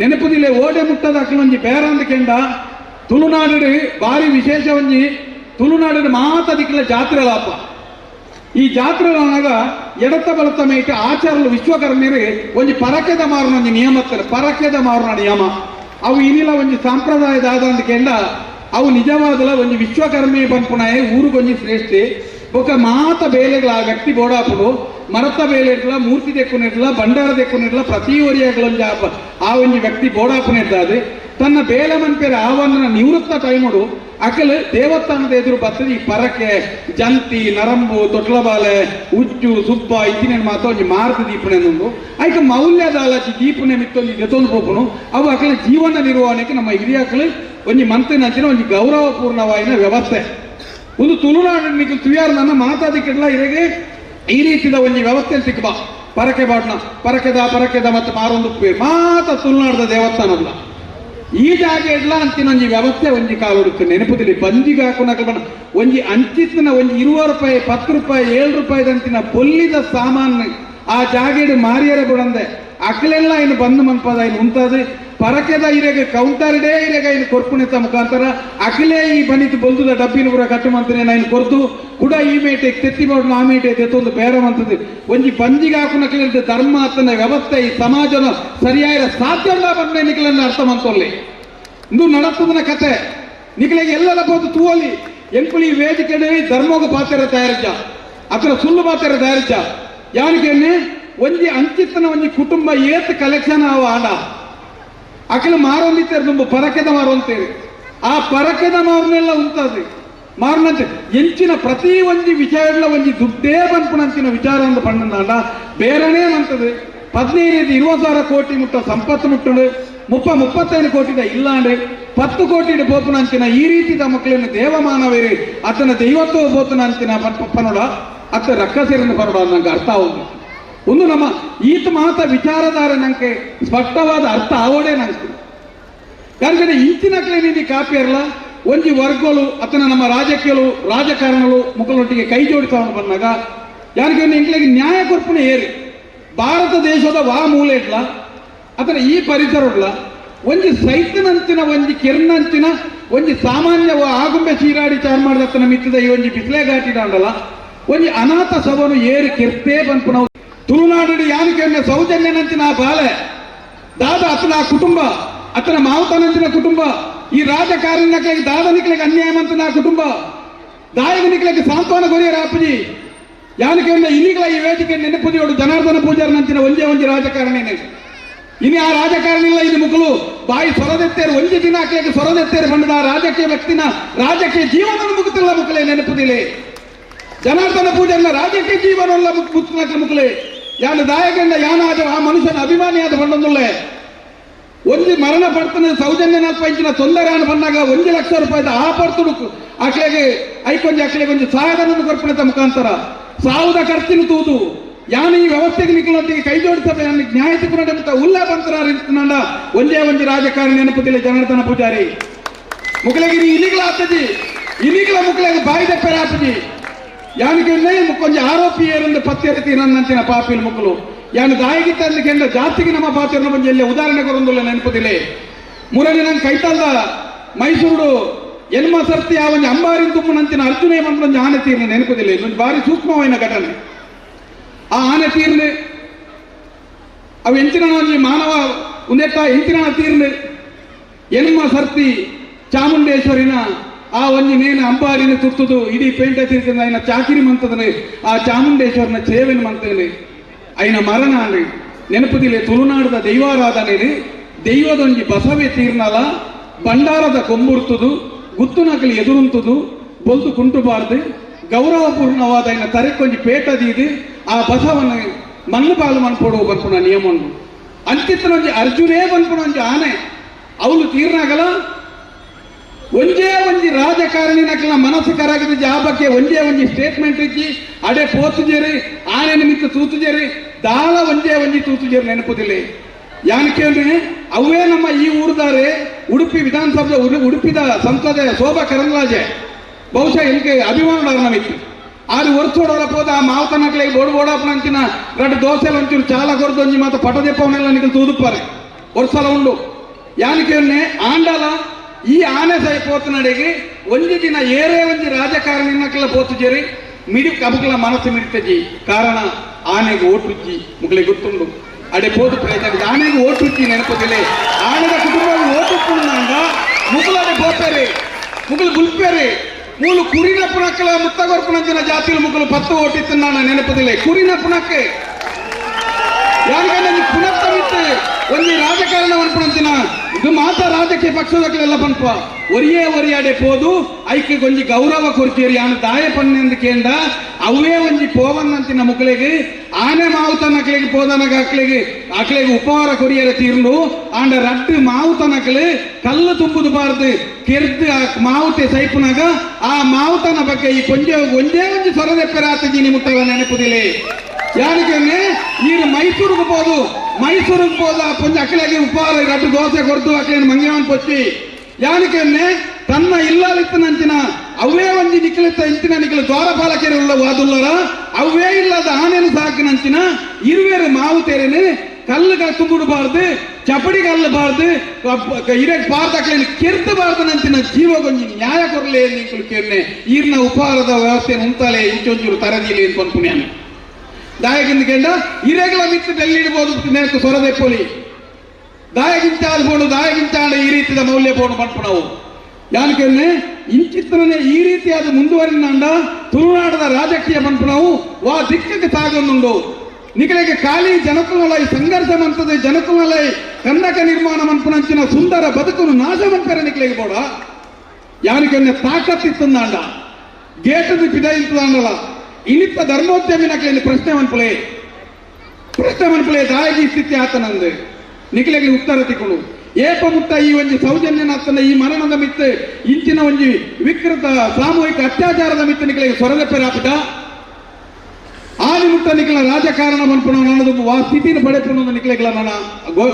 ನೆನಪುದಿಲ್ಲ ಓಡೆ ಮುಟ್ಟದ ಅಕ್ಲೊಂಜಿ ಬೇರಂದ ಕೆಂಡ ತುಳುನಾಡು ಭಾರಿ ವಿಶೇಷ ಒಂಜಿ ತುಳುನಾಡು ಮಾತದಿಕ್ಕಿಲ್ಲ ಜಾತ್ರೆ ಲಾಪ ಈ ಜಾತ್ರೆ ಅನ್ನಾಗ ಎಡತ ಬಲತ ಮೇಟ ಆಚಾರಲು ವಿಶ್ವಕರ್ಮ್ಯರು ಒಂಜಿ ಪರಕೆದ ಮಾರುನ ಒಂಜಿ ನಿಯಮತ್ತಲ್ಲ ಪರಕೆದ ಮಾರುನ ನಿಯಮ. ಅವು ಇನ್ನಿಲ್ಲ ಒಂಜಿ ಸಂಪ್ರದಾಯದ ಆದಂದ ಕೆಂಡ, ಅವು ನಿಜವಾದಲ ಒಂಜಿ ವಿಶ್ವಕರ್ಮಿ ಪನ್ಪುನಾಯೆ ಊರುಗೊಂಜಿ ಶ್ರೇಷ್ಠಿ. ಬೊಕ ಮಾತ ಬೇಲೆಗಳ ವ್ಯಕ್ತಿ ಬೋಡಾಪುಡು. ಮರತ ಬೇಲೆಡ್ಲ ಮೂರ್ತಿ ದೆಕ್ಕುನಿಡ್ಲ ಬಂಡಾರ ದೆಕ್ಕುನಿಡ್ಲ ಪ್ರತಿ ಒರಿಯಾಗಳೊಂಜಿ ಆ ಒಂಜಿ ವ್ಯಕ್ತಿ ಬೋಡಾಪುನಿದ್ದಾದೆ ತನ್ನ ಬೇಲೆ ಮನ್ಪೇರೆ ಆವನ್ನ ನಿವೃತ್ತ ಟೈಮುಡು ಅಕಲ್ ದೇವಸ್ಥಾನದ ಎದುರು ಬರ್ತದೆ, ಈ ಪರಕೆ, ಜಂತಿ, ನರಂಬು, ತೊಟ್ಲಬಾಲೆ, ಉಚ್ಚು ಸುಬ್ಬ ಇತ್ತಿನ ಮಾತ ಒಂಜಿ ಮಾರ್ತ ದೀಪನೆ ಒಂದು ಐಕ ಮೌಲ್ಯದ ಅಲಜಿ ದೀಪನೆ ಮಿತ್ತೊಂದು ಎತ್ತೊಂದು ಪೋಪುನು ಅವು ಅಕಲ ಜೀವನ ನಿರ್ವಹಣೆಗೆ ನಮ್ಮ ಹಿರಿಯಕಲು ಒಂಜಿ ಮಂತ್ರಿನಂಚಿನ ಒಂಜಿ ಗೌರವಪೂರ್ಣವಾಯಿನ ವ್ಯವಸ್ಥೆ. ಒಂದು ತುಳುನಾಡಿನ ತುಯಾರು ನನ್ನ ಮಾತಾದಿಕ್ಕೆಲ್ಲ ಇರೆಗೆ. ಈ ರೀತಿಯ ಒಂದು ವ್ಯವಸ್ಥೆಯಲ್ಲಿ ಸಿಕ್ಕಬ ಪರಕೆ ಬಾಡ್ನ ಪರಕೆದ ಪರಕೆದ ಮತ್ತೆ ಮಾರೊಂದು ಮಾತ ತುಳುನಾಡದ ದೇವಸ್ಥಾನ ಈ ಜಾಗ ಇಡ್ಲ ಅಂತಿನ ಒಂಜಿ ವ್ಯವಸ್ಥೆ ಒಂಜಿ ಕಾಲುಡುತ್ತೆ ನೆನಪುದಿಲ್ಲ ಬಂದಿಗೆ ಹಾಕೊಂಡು ಬಣ್ಣ ಒಂಜಿ ಅಂಚಿತ್ತಿನ ಒಂಜಿ ಇರುವ ರೂಪಾಯಿ, ಪತ್ತು ರೂಪಾಯಿ, ಏಳು ರೂಪಾಯಿದಂತಿನ ಪೊಲ್ಲಿದ ಸಾಮಾನು ಆ ಜಾಗೇಡು ಮಾರಿಯರ ಬಿಡಂದೆ. ಅಕ್ಲೆಲ್ಲ ಇನ್ನು ಬಂದು ಮನ್ಪದ ಇನ್ನು ಉಂಟದು ಪರಕೆದ ಇರೆಗೆ ಕೌಂಟರ್ ಡೇ ಇರೆಗ ಇನ್ನು ಕೊರ್ಪುಣಿತ ಮುಖಾಂತರ ಅಕ್ಲೇ ಈ ಬನಿತ ಬೊಲ್ದುದ ಡಬ್ಬಿನ ಪುರ ಕಟ್ಟುಮಂತನೇ ನಾನು ಕೊರ್ದು ಕೂಡ ಈ ಮೇಟೆ ತೆತ್ತಿ ಮಾಡೋಣ ಆ ಮೇಟೆ ತೆತ್ತೊಂದು ಬೇರವಂತದ್ದು ಒಂಜಿ ಬಂಜಿಗೆ ಹಾಕುನಕ್ಲಿಂದ ಧರ್ಮ ಅತ್ತನ ವ್ಯವಸ್ಥೆ ಈ ಸಮಾಜನ ಸರಿಯಾದ ಸಾಧ್ಯ ಬಂದ್ರೆ ನಿಖಲನ್ನ ಅರ್ಥ ಮಂತೊಲ್ಲಿ ಇಂದು ನಡತ್ತದನ ಕತೆ. ನಿಖಲಿಗೆ ಎಲ್ಲರ ಬೋದು ತೂವಲಿ ಎಂಕುಲಿ ವೇದಿಕೆ ಧರ್ಮೋಗ ಪಾತ್ರ ತಯಾರಿಸ ಅತರ ಸುಳ್ಳು ಪಾತ್ರ ತಯಾರಿಸ ಯಾನಿಗೆ ಒಂಜಿ ಅಂಚಿತ್ತನ, ಒಂಜಿ ಕುಟುಂಬ ಏತ್ ಕಲೆಕ್ಷನ್ ಆವ ಆಡ ಅಕಲು ನಮ್ಮ ತುಂಬ ಪರಕೆದ ಮಾರೊಂತೇವೆ ಆ ಪರಕೆದ ಮಾರನೆಲ್ಲ ಉಂಟಾದ್ರಿ ಮಾರನಂತೆ ಎಂಚಿನ ಪ್ರತಿ ಒಂಜಿ ವಿಚಾರಗಳ ಒಂಜಿ ದುಡ್ಡೇ ಬಂದ್ಪುಣಂಚಿನ ವಿಚಾರ ಅಂತ ಪಣ್ಣನಾಡ ಬೇರೆನೇ ಅಂತದೆ. ಹದಿನೈದು ಇರುವತ್ತು ಸಾವಿರ ಕೋಟಿ ಮುಟ್ಟ ಸಂಪತ್ತು ಮುಟ್ಟುಂಡು. ಮುಪ್ಪ ಮುಪ್ಪತ್ತೈದು ಕೋಟಿದ ಅಂದ್ರೆ ಪತ್ತು ಕೋಟಿ ಬೋಪುನಂಚಿನ ಈ ರೀತಿದ ಮಕ್ಕಳನ್ನು ದೇವಮಾನವೇರಿ. ಅತನ ದೈವತ್ವ ಬೋತನಂಚಿನ ಪನ್ನೋಡ ಅತ್ತ ರಕ್ಕಸೇರನ್ನು ಬರೋಡ ನಂಗೆ ಅರ್ಥ ಆಗುದು ಒಂದು ನಮ್ಮ ಈತ ಮಾತ ವಿಚಾರಧಾರ ನಂಗೆ ಸ್ಪಷ್ಟವಾದ ಅರ್ಥ ಆವೋಡೆ ನಂಗೆ. ಯಾಕಂದ್ರೆ ಇಂಚಿನಕ್ಲೆ ನೀನು ಕಾಪಿ ಇರಲ್ಲ ಒಂಜಿ ವರ್ಗಗಳು ಅತನ ನಮ್ಮ ರಾಜಕೀಯಲು ರಾಜಕಾರಣಗಳು ಮುಖಲೊಟ್ಟಿಗೆ ಕೈ ಜೋಡಿಸವನ್ನು ಬಂದಾಗ ಯಾರಿಗೆ ಇಂಗ್ಲಿಗೆ ನ್ಯಾಯ ಕೊರ್ಪಣೆ ಏರಿ? ಭಾರತ ದೇಶದ ವಾ ಮೂಲೆ ಇಡ್ಲ ಅತನ ಈ ಪರಿಸರ ಇಡ್ಲ, ಒಂಜಿ ಸೈತನಂತಿನ ಒಂಜಿ ಕಿರಣಂತಿನ ಒಂಜಿ ಸಾಮಾನ್ಯ ಆಗುಂಬೆ ಚೀರಾಡಿ ಚಾರ್ ಮಾಡಿದ ಮಿತ್ತದ ಈ ಒಂಜಿ ಬಿಸಿಲೆ ದಾಂಡಲ್ಲ ಒಂಜಿ ಅನಾಥ ಸಭನು ಏರಿ ಕೆರ್ತೇ ನಾವು. ತುಳುನಾಡು ಯಾನಿಕೆಯನ್ನ ಸೌಜನ್ಯನಂಚಿನ ಆ ಬಾಲೆ ದಾದ ಅತನ ಆ ಕುಟುಂಬ, ಅತನ ಮಾವತನಂಚಿನ ಕುಟುಂಬ, ಈ ರಾಜಕಾರಣ್ಯಕ್ಕೆ ದಾದ ಅನ್ಯಾಯಮಂತಿನ ಕುಟುಂಬ ದಾಯಗನಿಕ್ಲಿಗೆ ಸಾಂತ್ವನ ಕೊರಿಯರ ಅಪ್ಪಜಿ. ಯಾನಿಕೆಯನ್ನ ಇಲ್ಲಿಗಳ ಈ ವೇದಿಕೆ ನೆನಪುದಿಯೋಡು ಜನಾರ್ದನ ಪೂಜಾರ ನಂಚಿನ ಒಂದೇ ಒಂಜಿ ರಾಜಕಾರಣಿನೇ ಇನ್ನು ಆ ರಾಜಕಾರಣ ಇಲ್ಲ, ಇದು ಮುಕಲು ಬಾಯಿ ಸೊರದೆತ್ತೇರು ಒಂಜಿ ದಿನ ಆಕೆಗೆ ಸೊರದೆತ್ತೇರು ಬಂದ ರಾಜಕೀಯ ವ್ಯಕ್ತಿನ ರಾಜಕೀಯ ಜೀವನ ಮುಗುತ್ತಿಲ್ಲ ಮುಕಲೇ ನೆನಪುದಿಲೆ. ಜನಾರ್ದನ ಪೂಜೆಲ್ಲ ರಾಜಕೀಯ ಜೀವನಲ್ಲ ಮುಕ್ತ ಮುಕಲೆ ಯಾನ ಆದ ಆ ಮನುಷ್ಯನ ಅಭಿಮಾನಿಯಾದ ಬಂಡೊಂದುಲ್ಲೆ ಒಂದು ಮರಣ ಪಡ್ತನ ಸೌಜನ್ಯನ ಪಂಚಿನ ತೊಂದರೆ ಅನ್ನು ಬಂದಾಗ ಒಂದು ಲಕ್ಷ ರೂಪಾಯಿದ ಆ ಪರ್ತುಡು ಆಕೆಗೆ ಐಕೊಂಜಿ ಆಕೆಗೆ ಒಂದು ಸಹಾಯಧನ ತ ಮುಖಾಂತರ. ಸಾವುದ ಖರ್ಚಿನ ತೂದು ಯಾನ ಈ ವ್ಯವಸ್ಥೆಗೆ ನಿಖಲೊಂದಿಗೆ ಕೈ ಜೋಡಿಸಬೇಕು ನ್ಯಾಯ ತಿಕ್ಕುನಡೆ ಮುತ್ತ ಉಲ್ಲ ಬಂತರ ಒಂದೇ ಒಂದು ರಾಜಕಾರಣಿ ನೆನಪುದಿಲ್ಲ ಜನಾರ್ದನ ಪೂಜಾರಿ. ಮುಕಲಗಿರಿ ಇಲಿಗಳ ಆತಜಿ ಇಲಿಗಳ ಮುಕಲಿಗೆ ಬಾಯಿ ದಪ್ಪರ ಆಪಜಿ ಯಾನಿಗೆ ಕೊಂಚ ಆರೋಪಿ ಏರಂದು ಪತ್ತೆರತಿ ನನ್ನಂತಿನ ಪಾಪಿನ ಮುಕ್ಕಲು ಯಾನು ದಾಯಗಿತ್ತ ಅಂದಕೆಂಡ ಜಾತಿಗೆ ನಮ್ಮ ಪಾತ್ರ ಬಂದು ಎಲ್ಲ ಉದಾಹರಣೆ ಕೊರೊಂದುಲ್ಲ ನೆನಪುದಿಲ್ಲ. ಮುರಳಿ ನಂಗೆ ಕೈತಲ್ದ ಮೈಸೂರು ಎನ್ಮ ಸರ್ತಿ ಆ ಒಂದು ಅಂಬಾರಿನ ತುಮ್ಮನಂತಿನ ಅರ್ಜುನ ಮಂತ್ರ ಆನೆ ತೀರ್ನೆ ನೆನಪುದಿಲ್ಲ. ಇದೊಂದು ಭಾರಿ ಸೂಕ್ಷ್ಮವಾದ ಘಟನೆ. ಆ ಆನೆ ತೀರ್ನೆ, ಅವು ಎಂಚಿನ ಮಾನವ ಉಂದೆಟ್ಟ ಎಂಚಿನ ತೀರ್ನೆ. ಎನ್ಮ ಸರ್ತಿ ಚಾಮುಂಡೇಶ್ವರಿನ ಆ ಒಂಜಿ ನೇನ ಅಂಬಾರಿನ ತುರ್ತುದು ಇಡೀ ಪೇಂಟ ತಿರ್ಗಿದ ಐನ ಚಾಕಿರಿ ಮಂತದನೆ, ಆ ಚಾಮುಂಡೇಶ್ವರನ ಸೇವೆನ ಮಂತೇನೆ. ಐನ ಮರಣ ಅಂದ್ರಿ ನೆನಪುದಿಲೆ ತುಳುನಾಡದ ದೈವಾರಾಧನೆ ದೈವದೊಂಜಿ ಬಸವೆ ತೀರ್ನಲ, ಭಂಡಾರದ ಕೊಂಬುರ್ತುದು ಗುತ್ತುನಕಲಿ ಎದುರುಂತುದು ಬೊಲ್ದು ಕುಂಟುಬಾರ್ದು, ಗೌರವಪೂರ್ಣವಾದ ಇನ್ನ ತರೆಕೊಂಜಿ ಪೇಟದೀದು ಆ ಬಸವನ ಮಣ್ಣು ಪಾಲು ಮನ್ಪೊಡು ಬರ್ಪುಣ ನಿಯಮವನ್ನು ಅಂತಿತ್ತನೊಂಜಿ ಅರ್ಜುನೇ ಬಂದ್ಪುಣ ಒಂಜಿ ಆನೆ ಅವಳು ತೀರ್ನಾಗಲ, ಒಂಜಿ ರಾಜಕಾರಣಿ ನಕಲ ಮನಸ್ಸು ಆ ಜಾಬಕ್ಕೆ ಒಂದೇ ಒಂಜಿ ಸ್ಟೇಟ್ಮೆಂಟ್ ಇಚ್ಚಿ ಅಡೆ ಪೋತುಜೇರಿ ಆನೆ ನಿಮಿತ್ತ ತೂತುಜೇರಿ ದಾಳ ಒಂದೇ ಒಂಜಿ ತೂತುಜೇರಿ ನೆನಪುದಿಲ್ಲ. ಯಾಕೆ ಅಂದ್ರೆ ಅವೇ ನಮ್ಮ ಈ ಊರ್ದಾರೆ ಉಡುಪಿ ವಿಧಾನಸಭೆ ಉಡು- ಉಡುಪಿದ ಸಂಸದೆ ಶೋಭಾ ಕರಂದ್ಲಾಜೆ. ಬಹುಶಃ ಇಲ್ಲಿಗೆ ಅಭಿಮಾನ ನಮಿತ್ತು ಆರು ಒರ್ಸೋಡೋರ ಹೋದ ಆ ಮಾವತನಕ್ಲೆ ಬೋಡು ಬೋಡಪ್ಪನಂಚಿನ ರಡ್ ದೋಸೆ ಒಂಚೂರು ಚಾಲ ಕೊರದು ಒಂಜಿ ಮಾತ ಪಟದೆಪ್ಪವನ್ನೆಲ್ಲ ನಿಮಗೆ ತೂದುಪ್ಪಾರೆ. ಒರ್ಸಲ ಉಂಡು. ಉಂಡು ಯಾನಿಕೆ ಆಂಡಲ ಈ ಆನೆ ಸೈ ಪೋತನಡೆಗೆ ಒಂಜಿ ದಿನ ಏರೇ ಒಂಜಿ ರಾಜಕಾರಣಿನಕ್ಕೆಲ್ಲ ಪೋತುಜೇರಿ ಮಿಡಿ ಕಬಕಲ ಮನಸ್ಸು ಮಿಡಿತಜಿ ಕಾರಣ ಆನೆಗೆ ಓಟುಜ್ಜಿ ಮುಗ್ಲೆ ಗೊತ್ತುಂಡು. ಅಡೆ ಪೋದು ಪ್ರಯತ್ನ ಆನೆಗೆ ಓಟುಜ್ಜಿ ನೆನಪದಿಲೆ ಆನೆದ ಕುಟುಂಬ ಓಟುಪ್ಪುಂಡ ಮುಗಲಡೆ ಪೋತಾರೆ ಮುಗಲು ಬುಲ್ಪೇರೆ. ಮೂಲು ಕುರಿನ ಪುಣಕ್ಕಲ ಮುತ್ತಗೊರ್ಪುಣಂಚಿನ ಜಾತಿಲು ಮುಗಲು ಪತ್ತು ಓಟಿತ್ತು ನಾನು ನೆನಪದಿಲೆ ಕುರಿನ ಪುಣಕ್ಕೆ. ಯಾರಿಗಾನ ಪುನಃ ಬಿಟ್ಟು ಒಂದು ರಾಜಕಾರಣ ಅನ್ಪಣಂತಿನ ಇದು ಮಾತ್ರ ರಾಜಕೀಯ ಪಕ್ಷದಕ್ಕೆಲ್ಲ ಪನ್ಪ ಒರಿಯೇ ಒರಿಯಾಡೆ ಪೋದು ಐಕೆ ಒಂಜಿ ಗೌರವ ಕೊಡ್ತೀರಿ ಆನ ದಾಯ ಪನ್ನೆಂದು ಕೇಂದ ಅವೇ ಒಂಜಿ ಪೋವನ್ನಂತಿನ ಮಕ್ಕಳಿಗೆ ಆನೆ ಮಾವುತನ ಅಕ್ಲಿಗೆ ಪೋದನಗ ಅಕ್ಕಳಿಗೆ ಅಕ್ಲಿಗೆ ಉಪಹಾರ ಕೊರಿಯರ ತೀರ್ಲು ಆಂಡ ರಡ್ಡು ಮಾವುತನಕ್ಲು ಕಲ್ಲು ತುಂಬುದು ಬಾರ್ದು, ಕೆರ್ದು ಆ ಮಾವುತೆ ಸೈಪುನಾಗ, ಆ ಮಾವುತನ ಬಗ್ಗೆ ಈ ಕೊಂಜೆ ಒಂಜೇ ಒಂಜಿ ಸೊರದೆಪ್ಪೆರಾತಜಿ ಮುಟ್ಟವ ನೆನಪುದಿಲ್ಲ ಯಾರಿಗೆ ನೀರು ಮೈಸೂರಿಗೆ ಹೋದು ಮೈಸೂರಿಗೆ ಹೋದ ಕೊಂಚ ಅಕ್ಕಳಿಗೆ ಉಪಹಾರ ಗಟ್ಟು ದೋಸೆ ಕೊಡ್ತು. ಅಕ್ಕಳಿನ ಮಂಗ್ಯವನ್ ಪೊಚ್ಚಿ ಯಾನಕನ್ನೆ ತನ್ನ ಇಲ್ಲಲಿತ್ತನಂಚಿನ ಅವೇ ಒಂಜಿ ನಿಖಿಲಿತ್ತ ಇಂಚಿನ ನಿಖಿಲ ಉಳ್ಳ ವಾದುಲ್ಲರ. ಅವೇ ಇಲ್ಲದ ಆನೆನು ಸಾಕಿನಂಚಿನ ಇರುವೆರು ಮಾವು ತೇರೇನೆ ಕಲ್ಲುಗ ತುಂಬಿಡಬಾರ್ದು ಚಪಡಿ ಕಲ್ಲಬಾರ್ದು ಇರಕ್ ಪಾರ್ದಕ್ಲೇನು ಕೆರ್ತಬಾರ್ದು ನಂಚಿನ ಜೀವಗೊಂಜಿ ನ್ಯಾಯ ಕೊರಲೇ ನಿಂಕಲು ಕೇರ್ನೆ. ಈರ್ನ ಉಪಹಾರದ ವ್ಯವಸ್ಥೆ ಉಂಟಲೆ ಇಂಚೊಂಚೂರು ತರದಿಲ್ಲ ಅಂತ ಅನ್ಪುಣ್ಯಾನೆ ಕೆಂಡ ಇರೆಗಳ ಮಿತ್ತು ಡೆಲ್ಲಿಡ್ಬೋದು ನೆನಕು ಸೊರದೆ ಪೋಲಿ. ದಾಯಗಿಂಚಾದ ಬೋಡು ದಾಯಗಿಂಚಾಡ ಈ ರೀತಿಯ ಮೌಲ್ಯ ಬೋಡು ಮಟ್ಪುಣವು ಯಾನಕೆನ್ನೆ ಇಂಚಿತ್ತನೇ ಈ ರೀತಿಯಾದ ಮುಂದುವರಿನಾಂಡ ತುಳುನಾಡದ ರಾಜಕೀಯ ಮನ್ಪುಣವು ವಾ ದಿಕ್ಕಕ್ಕೆ ಸಾಗೊಂದುಂಡು. ನಿಗಳಿಗೆ ಖಾಲಿ ಜನಕುಮಲೈ, ಸಂಘರ್ಷ ಮಂತದ ಜನಕುಮಲೈ ಕಂದಕ ನಿರ್ಮಾಣ ಮನ್ಪುಣಂಚಿನ ಸುಂದರ ಬದುಕನ್ನು ನಾಶ ಮಂಪರ ನಿಕ್ಲಿಗೆ ಬೋಡ. ಯಾನಿಕೆನ್ನೆ ತಾಕತ್ತಿತ್ತಂದಾಂಡ ಗೇಟದ ಪಿದ ಇರ್ತದಾಂಡಲ ಇನಿತ್ತ ಧರ್ಮೋದ್ಯಮಿನಕ್ಕೆ ಪ್ರಶ್ನೆ ಮನ್ಪುಲೆ ಪ್ರಶ್ನೆ ಮನ್ಪುಲೆ ದಾಯಗಿ ಸ್ಥಿತಿ ಆತನಂದು. ನಿಖಿಲೆಗೆ ಉತ್ತರ ತಿಕ್ಕಳು ಏಪ ಮುತ್ತ ಈ ಒಂಜಿ ಸೌಜನ್ಯನ ಆತನ ಈ ಮರಣದ ಮಿತ್ತ, ಇಂಚಿನ ಒಂಜಿ ವಿಕೃತ ಸಾಮೂಹಿಕ ಅತ್ಯಾಚಾರದ ಮಿತ್ತ ನಿಖಿಲೆಗೆ ಸೊರದೆಪ್ಪೆ ರಾಪಿಟ ಆದಿ ಮುಟ್ಟ ನಿಖಿಲ ರಾಜಕಾರಣ ಮನ್ಪುಣ ನನ್ನದು ವಾ ಸ್ಥಿತಿನ ಪಡೆಪುಣ ನಿಖಿಲೆಗಳ ನನ್ನ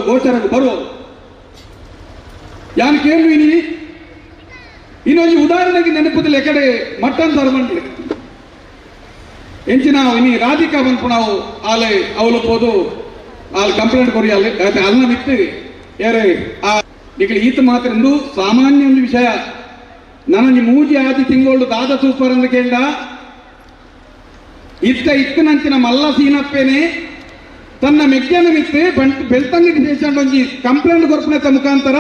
ಗೋಚರಕ್ಕೆ ಬರುವ. ಯಾನ್ ಕೇಳುವಿನಿ ಇನಿ ಇನ್ನೊಂದು ಉದಾಹರಣೆಗೆ ನೆನಪುದಿಲ್ಲ ಎಕಡೆ ಮಟ್ಟನ್ ಸರ್ವಂಟ್ ಎಂಚಿನ ಇನಿ ರಾಧಿಕಾ ಬಂದ್ಪುಣವು ಆಲೆ ಅವಳು ಅವಲಪೋದು ಆಲ್ ಕಂಪ್ಲೇಂಟ್ ಕೊರಿ ಅಲ್ಲಿ ಅಲ್ಲ ಮಿತ್ತು ಏರೆ, ಆ ಈಗ ಈತ ಮಾತ್ರ ಒಂದು ಸಾಮಾನ್ಯ ಒಂದು ವಿಷಯ. ನನಗೆ ಮೂಜಿ ಆದಿ ತಿಂಗಳು ದಾದ ಸೂಪರ್ ಅಂತ ಕೇಳ್ದ? ಇತ್ತ ಇತ್ತನಂಚಿನ ಮಲ್ಲ ಸೀನಪ್ಪೇನೆ, ತನ್ನ ಮೆಗ್ಗನ ಮಿತ್ತೆ ಬಂಟ್ ಬೆಳ್ತಂಗಡಿ ದೇಶಂಡ್ ಒಂಜಿ ಕಂಪ್ಲೇಂಟ್ ಕೊರ್ಪಣೆತ ಮುಖಾಂತರ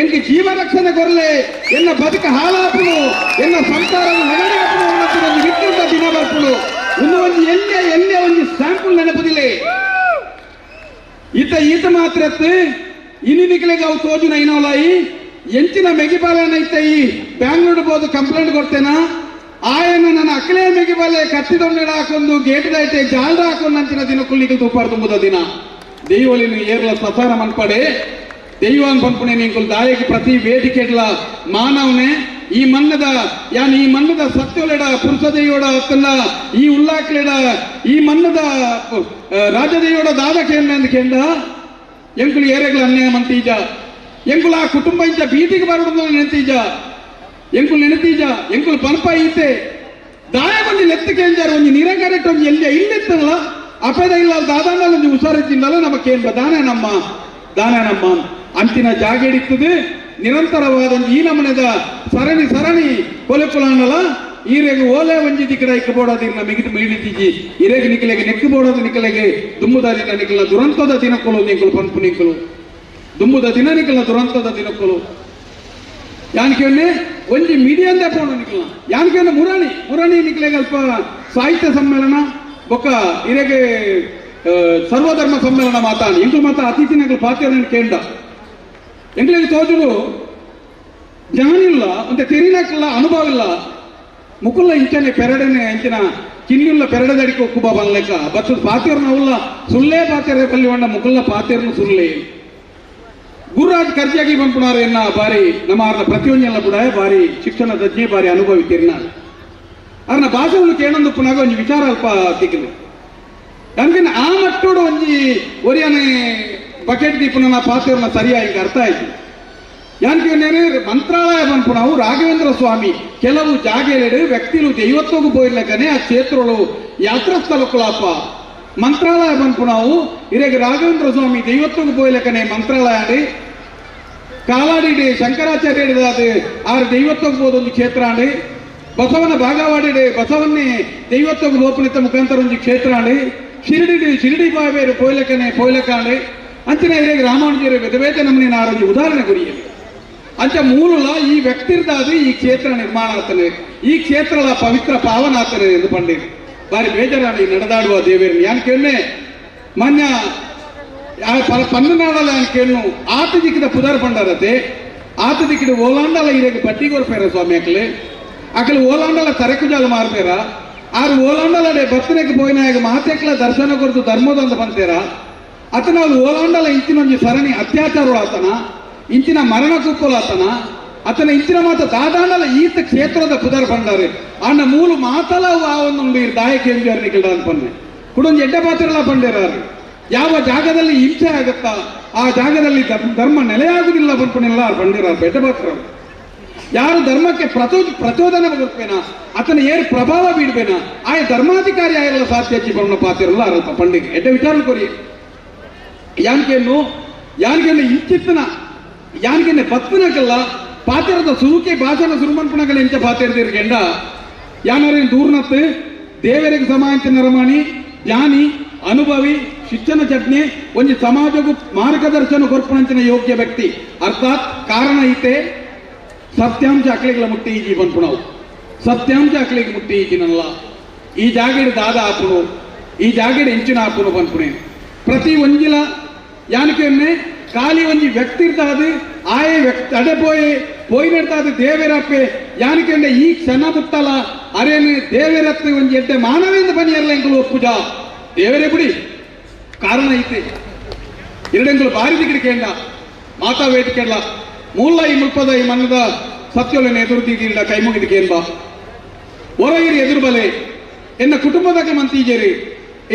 ಎಂಗೆ ಜೀವ ರಕ್ಷಣೆ ಕೊರಲೆ ಎನ್ನ ಬದುಕ ಹಾಳಾಪುಳು ಎನ್ನ ಸಂಸಾರ ನಗಡಿ ಹಾಪುಳು ಅನ್ನೋದು ದಿನ ಒಂದು ಒಂದು ಎಲ್ಲೆ ಎಲ್ಲೆ ಒಂದು ಸ್ಯಾಂಪಲ್ ನೆನಪದಿಲ್ಲ ಈತ ಈತ ಮಾತ್ರ ಇನಿ ನಿಖಿಲೆಗೆ ಅವು ತೋಜು ನೈನೋಲಾಯಿ ಎಂಚಿನ ಮೆಗಿಪಾಲನ ಐತ ಈ ಬ್ಯಾಂಗ್ಳೂರ್ ಬೋದು ಕಂಪ್ಲೇಂಟ್ ಕೊಡ್ತೇನ? ಆಯನ ನನ್ನ ಅಕ್ಕಲೇ ಮೆಗಿಪಾಲೆ ಕತ್ತಿದೊಂದು ಹಾಕೊಂಡು ಗೇಟ್ ದೈತೆ ಜಾಲ್ದ ಹಾಕೊಂಡು ಅಂಚಿನ ದಿನ ಕುಳ್ಳಿಗೆ ತುಪ್ಪಾರ ತುಂಬುದ ದಿನ. ದೈವಲಿನ ಏರ್ಲ ಸಸಾರ ಮನ್ಪಡೆ. ದೈವಾನ್ ಪನ್ಪುಣೆ ನಿಂಕುಲ್ ದಾಯಕ್ಕೆ ಪ್ರತಿ ವೇದಿಕೆಡ್ಲ ಮಾನವನೆ. ಈ ಮನ್ನದ, ಯಾನ್ ಈ ಮನ್ನದ ಸತ್ಯೊಲೆಡ ಪುರುಷದೆಯೋಡ ಅತ್ತಲ್ಲ ಈ ಉಲ್ಲಾಕ್ಲೆಡ, ಈ ಮನ್ನದ ರಾಜದೆಯೋಡ ದಾದ ಕೇಂದ್ರ ಕೇಂದ್ರ? ಎಂಕುಲು ಏರೆಗಳ ಅನ್ಯಾಯ ಮಂತೀಜ. ಎಂಕುಲು ಆ ಕುಟುಂಬ ಇಂಚ ಬೀದಿಗೆ ಬರೋದು ನೆನತೀಜ. ಎಂಕುಲು ನೆನತೀಜ, ಎಂಕುಲು ಪನಪ ಈತೆ ದಾಯ ಬಂದು ನೆತ್ತು ಕೇಂಜಾರ ಒಂದು ನಿರಂಗರೆಟ್ ಒಂದು ಎಲ್ಲಿ ಇಲ್ಲಿತ್ತಲ್ಲ? ಅಪೇದ ಇಲ್ಲ ದಾದಾಂಡ ಒಂದು ಹುಷಾರಿದ್ದಿಲ್ಲಲ್ಲ ನಮಗೇನ್ ದಾನ ನಮ್ಮ ದಾನ ನಮ್ಮ ಅಂತಿನ ಜಾಗ ಹಿಡಿತದೆ ನಿರಂತರವಾದ ಈ ನಮನದ ಸರಣಿ ಸರಣಿ ಕೊಲೆ ಕುಲಾಂಡಲ ಈರೆಗೆ ಓಲೆ ಒಂಜಿ ಇಕ್ಕ ಇನ್ನ ಮಿಗಿದು ಮೀಡಿತಿಜಿ ಇರೆಗೆ ನಿಕ್ಕಲೆಗೆ ನೆಕ್ಕು ಬೋಡೋದು ನಿಕ್ಕಲೆಗೆ ದುಮ್ಮುದ ದಿನ ನಿಖಲ ದುರಂತದ ದಿನಕ್ಕಲು ನಿಂಕಲು ಪಂಪು ನಿಂಕಲು. ದುಮ್ಮುದ ದಿನ ನಿಕ್ಕಲ ದುರಂತದ ದಿನಕ್ಕಲು. ಯಾನ್ಕೆ ಒಂಜಿ ಮೀಡಿಯಂದೇ ಪೋಣ ನಿಕ್ಕಲ. ಯಾನ್ಕೆ ಮುರಾಣಿ. ಮುರಾಣಿ ನಿಕ್ಕಲೆಗೆ ಅಲ್ಪ ಸಾಹಿತ್ಯ ಸಮ್ಮೇಳನ. ಬೊಕ್ಕ ಇರೆಗೆ ಸರ್ವಧರ್ಮ ಸಮ್ಮೇಳನ ಮಾತಾಡಿ ಇಂದು ಮಾತ ಅತಿಥಿನಗಳು ಪಾತ್ರ ಕೇಂದ್ರ ಎಂಗ್ಳಿಗೆ ತೋಜುಲು ಜ್ಞಾನಿಲ್ಲ అంటే ಅನುಭವ ಇಲ್ಲ. ಮುಕುಲ್ಲ ಇಂಚನೆ ಪೆರಡನೆ ಅಂಚಿನ ಕಿನ್ನುಲ್ಲ ಪೆರಡದಡಿಕೆ ಒಕ್ಕುಬ ಬನ್ಲೆಕ್ಕ ಬತ್ತು ಪಾತಿರ್ನ ಸುಳ್ಳೆ ಸುಳ್ಳೇ ಪಾತಿರ ಕಲ್ಲಿವಣ್ಣ ಮುಕುಲ್ಲ ಪಾತಿರ್ನ ಸುಳ್ಳೆ. ಗುರುರಾಜ್ ಕರ್ಜಿಯಾಗಿ ಎನ್ನ ಬಾರಿ ನಮ್ಮ ಅರ್ನ ಪ್ರತಿಯೊಂದೆಲ್ಲ ಕೂಡ ಬಾರಿ ಶಿಕ್ಷಣ ತಜ್ಞೆ ಬಾರಿ ಅನುಭವಿ ತಿರ್ನ ಅವ್ರನ್ನ ಭಾಷೆಗಳು ಕೇಳೊಂದು ಪುನಃ ಒಂಜಿ ವಿಚಾರ ಅಲ್ಪ ತಿಕ್ಕಲು ನನಗೆ ಆ ಮಟ್ಟೋಡು ಒಂಜಿ ಒರಿಯನೆ ಬಕೆಟ್ ದೀಪನ ಪಾತ್ರನ ಸರಿಯಾಗಿ ಅರ್ಥ ಆಯ್ತು. ಯಾನ್ಕೆ ನೇನೆ ಮಂತ್ರಾಲಯ ಬಂದ್ಪುಣವು ರಾಘವೇಂದ್ರ ಸ್ವಾಮಿ ಕೆಲವು ಜಾಗೆಡೆ ವ್ಯಕ್ತಿಲು ದೈವತ್ವಗೂ ಪೋಯಿರ್ಲಕ್ಕನೆ ಆ ಕ್ಷೇತ್ರಗಳು ಯಾತ್ರಾ ಸ್ಥಳಕ್ಕುಲಾಪ ಮಂತ್ರಾಲಯ ಬಂದ್ಪುಣಾವು ಇರೆಗೆ ರಾಘವೇಂದ್ರ ಸ್ವಾಮಿ ದೈವತ್ವಕ್ಕೆ ಪೋಯಿರ್ಲಕ್ಕನೆ ಮಂತ್ರಾಲಯ ಅಂಡಿ ಕಾಲಾಡಿ ಶಂಕರಾಚಾರ್ಯ ಆರು ದೈವತ್ವಕ್ಕೆ ಹೋದೊಂದು ಕ್ಷೇತ್ರ ಅಂಡಿ ಬಸವನ ಭಾಗವಾಡಿಡೆ ಬಸವನ್ನೇ ದೈವತ್ವಕ್ಕೆ ಹೋಪನಿತ ಮುಖಾಂತರ ಒಂದು ಕ್ಷೇತ್ರ ಅಂಡಿ ಶಿರಡಿ ಶಿರಡಿ ಬಾವೇರು ಪೋಯ್ಲಕನೆ ಪೋಯ್ಲಕಾಂಡಿ ಅಂಚನೆ ಇರೆಗೆ ರಾಮಾನುಜರ ಬೇತೆ ನಮ್ಮನೆ ಆರೋಗ್ಯ ಉದಾಹರಣೆ ಗುರಿಯಲ್ಲಿ ಅಂಚ ಮೂಲಲ ಈ ವ್ಯಕ್ತಿರ್ದಾದ ಈ ಕ್ಷೇತ್ರ ನಿರ್ಮಾಣ ಆಗ್ತಾನೆ. ಈ ಕ್ಷೇತ್ರಲ ಪವಿತ್ರ ಪಾವನ ಆಗ್ತಾನೆ ಎಂದು ಪಂಡಿತ್. ಬಾರಿ ಬೇಜಾರಾಡಿ ನಡೆದಾಡುವ ದೇವೇರು ಯಾನ್ ಕೇಳ್ನೆ? ಮಾನ್ಯ ಪನ್ನನಾಡಲ ಯಾನ್ ಕೇಳ್ನು? ಆತ ದಿಕ್ಕಿದ ಪುದರ್ ಪಂಡರತೆ. ಆತ ದಿಕ್ಕಿದ ಓಲಾಂಡಲ ಇರೆಗೆ ಬಡ್ಡಿ ಕೊರ್ಪೇರ ಸ್ವಾಮಿ ಅಕ್ಲೆ ಅಕಲ್ ಓಲಾಂಡಲ ತರೆಕುಜಾಲ ಮಾರ್ಪೇರ. ಆರು ಓಲಾಂಡಲ ಬತ್ತನೆಗೆ ಪೋಯಿನಾಗ ಮಾತೆಕ್ಲ ದರ್ಶನ ಕೊರತು ಧರ್ಮದಂತ ಬಂತೇರ. ಅತನ ಅವ್ರು ಓಲಾಂಡಲ ಒಂದು ಸರಣಿ ಅತ್ಯಾಚಾರಗಳು ಆತನ ಇಂಚಿನ ಮರಣ ಕುಪ್ಪಲು ಆತನ ಅತನ ಇಂಚಿನ ಮಾತ ದಾದಾಂಡಲ ಈತ ಕ್ಷೇತ್ರದ ಕುದರ್ ಬಂಡಾರೆ. ಅಣ್ಣ ಮೂಲು ಮಾತಲ ಆ ಒಂದು ದಾಯಕ ಎಂಜಾರ್ನಿ ಕಿಡ ಅನ್ಪನ್ನೆ ಕುಡೊಂದು ಎಡ್ಡೆ ಪಾತ್ರಲ್ಲ ಬಂಡಿರಾರು. ಯಾವ ಜಾಗದಲ್ಲಿ ಹಿಂಸೆ ಆಗುತ್ತಾ, ಆ ಜಾಗದಲ್ಲಿ ಧರ್ಮ- ನೆಲೆಯಾಗುವುದಿಲ್ಲ ಬಂದ್ಪನೆಲ್ಲ ಬಂಡಿರಾರು, ಬೆಡ್ಡ ಪಾತ್ರ ಯಾರು ಧರ್ಮಕ್ಕೆ ಪ್ರಚೋ, ಪ್ರಚೋದನೆ ಬರುತ್ತೇನ ಅತನ ಏರ್ ಪ್ರಭಾವ ಬೀಳ್ಬೇನ, ಆಯ ಧರ್ಮಾಧಿಕಾರಿ ಆಗಿರಲ್ಲ ಸಾಧ್ಯ ಬಣ್ಣ ಪಾತ್ರ ಅರಲ್ಪ ಪಂಡಿಗೆ. ಎಡ್ಡೆ ವಿಚಾರ ಕೊರಿ ಯಾನ್ಕೆನ್ನು ಯಾನ್ಗೆಲ್ಲ ಇಂಚಿತ್ತನ ಯಾನ್ಗೆನ್ನೆ ಬತ್ತನಕಲ್ಲ ಪಾತಿರದ ಸುರುಕೆ ಭಾಷಣ ಸುರುಮನ್ಪಣಗಳ ಎಂಚ ಪಾತಿರ್ದಿರ್ಗೆಂಡ ಯಾನರೇನು ದೂರ್ನತ್ತು, ದೇವರಿಗೆ ಸಮಾಂತ ನರಮಾಣಿ, ಜ್ಞಾನಿ, ಅನುಭವಿ, ಶಿಕ್ಷಣ ಚಟ್ನೆ ಒಂದು ಸಮಾಜಕ್ಕೂ ಮಾರ್ಗದರ್ಶನ ಕೊರ್ಪಣಂಚಿನ ಯೋಗ್ಯ ವ್ಯಕ್ತಿ. ಅರ್ಥಾತ್ ಕಾರಣ ಐತೆ ಸತ್ಯಾಂಶ ಅಕ್ಲಿಗಳ ಮುಟ್ಟಿ ಈ ಜೀವನ್ ಪುಣವು ಸತ್ಯಾಂಶ ಅಕ್ಲಿಗೆ ಮುಟ್ಟಿ ಈಜಿನಲ್ಲ ಈ ಜಾಗಡೆ ದಾದ ಆಪುನು ಈ ಜಾಗಡೆ ಹೆಂಚಿನ ಆಪುನು ಬಂದ್ಪುಣೆ ಪ್ರತಿ ಒಂಜಿಲ ಯಾನಕ್ಕೆ ಖಾಲಿ ಒಂಜಿ ವ್ಯಕ್ತಿ ಇರ್ತಾದು, ಆಯೆ ವ್ಯಕ್ತಿ ಅಡೆ ಪೋಯಿ ಪೋಯಿನಿರ್ತಾದ ದೇವೇರಪ್ಪೆ ಯಾನಕ್ಕೆ ಈ ಕ್ಷಣ ಮುಟ್ಟಲ ಅರೇನು ದೇವೇರತ್ತೆ ಒಂಜಿ ಎಡ್ಡೆ ಮಾನವೇಂದ್ರ ಬನ್ನಿ ಇರಲ್ಲ ಎಂಕಲು ಒಪ್ಪುಜ. ದೇವರೇ ಬಿಡಿ, ಕಾರಣ ಐತೆ. ಎರಡೆಂಗಳು ಬಾರಿ ದಿಗಿಡಿ ಕೇಂದ್ರ ಮಾತಾ ವೇದಿಕೆಲ್ಲ ಮೂಲ ಈ ಮುಲ್ಪದ ಈ ಮನ್ನದ ಎದುರು ಎದುರುದಿದ್ದ ಕೈ ಮುಗಿದ ಕೇಂಬ ಹೊರಗಿರಿ ಎದುರುಬಲೆ ಎನ್ನ ಕುಟುಂಬದಾಗ ಮಂತೀಜೇರಿ,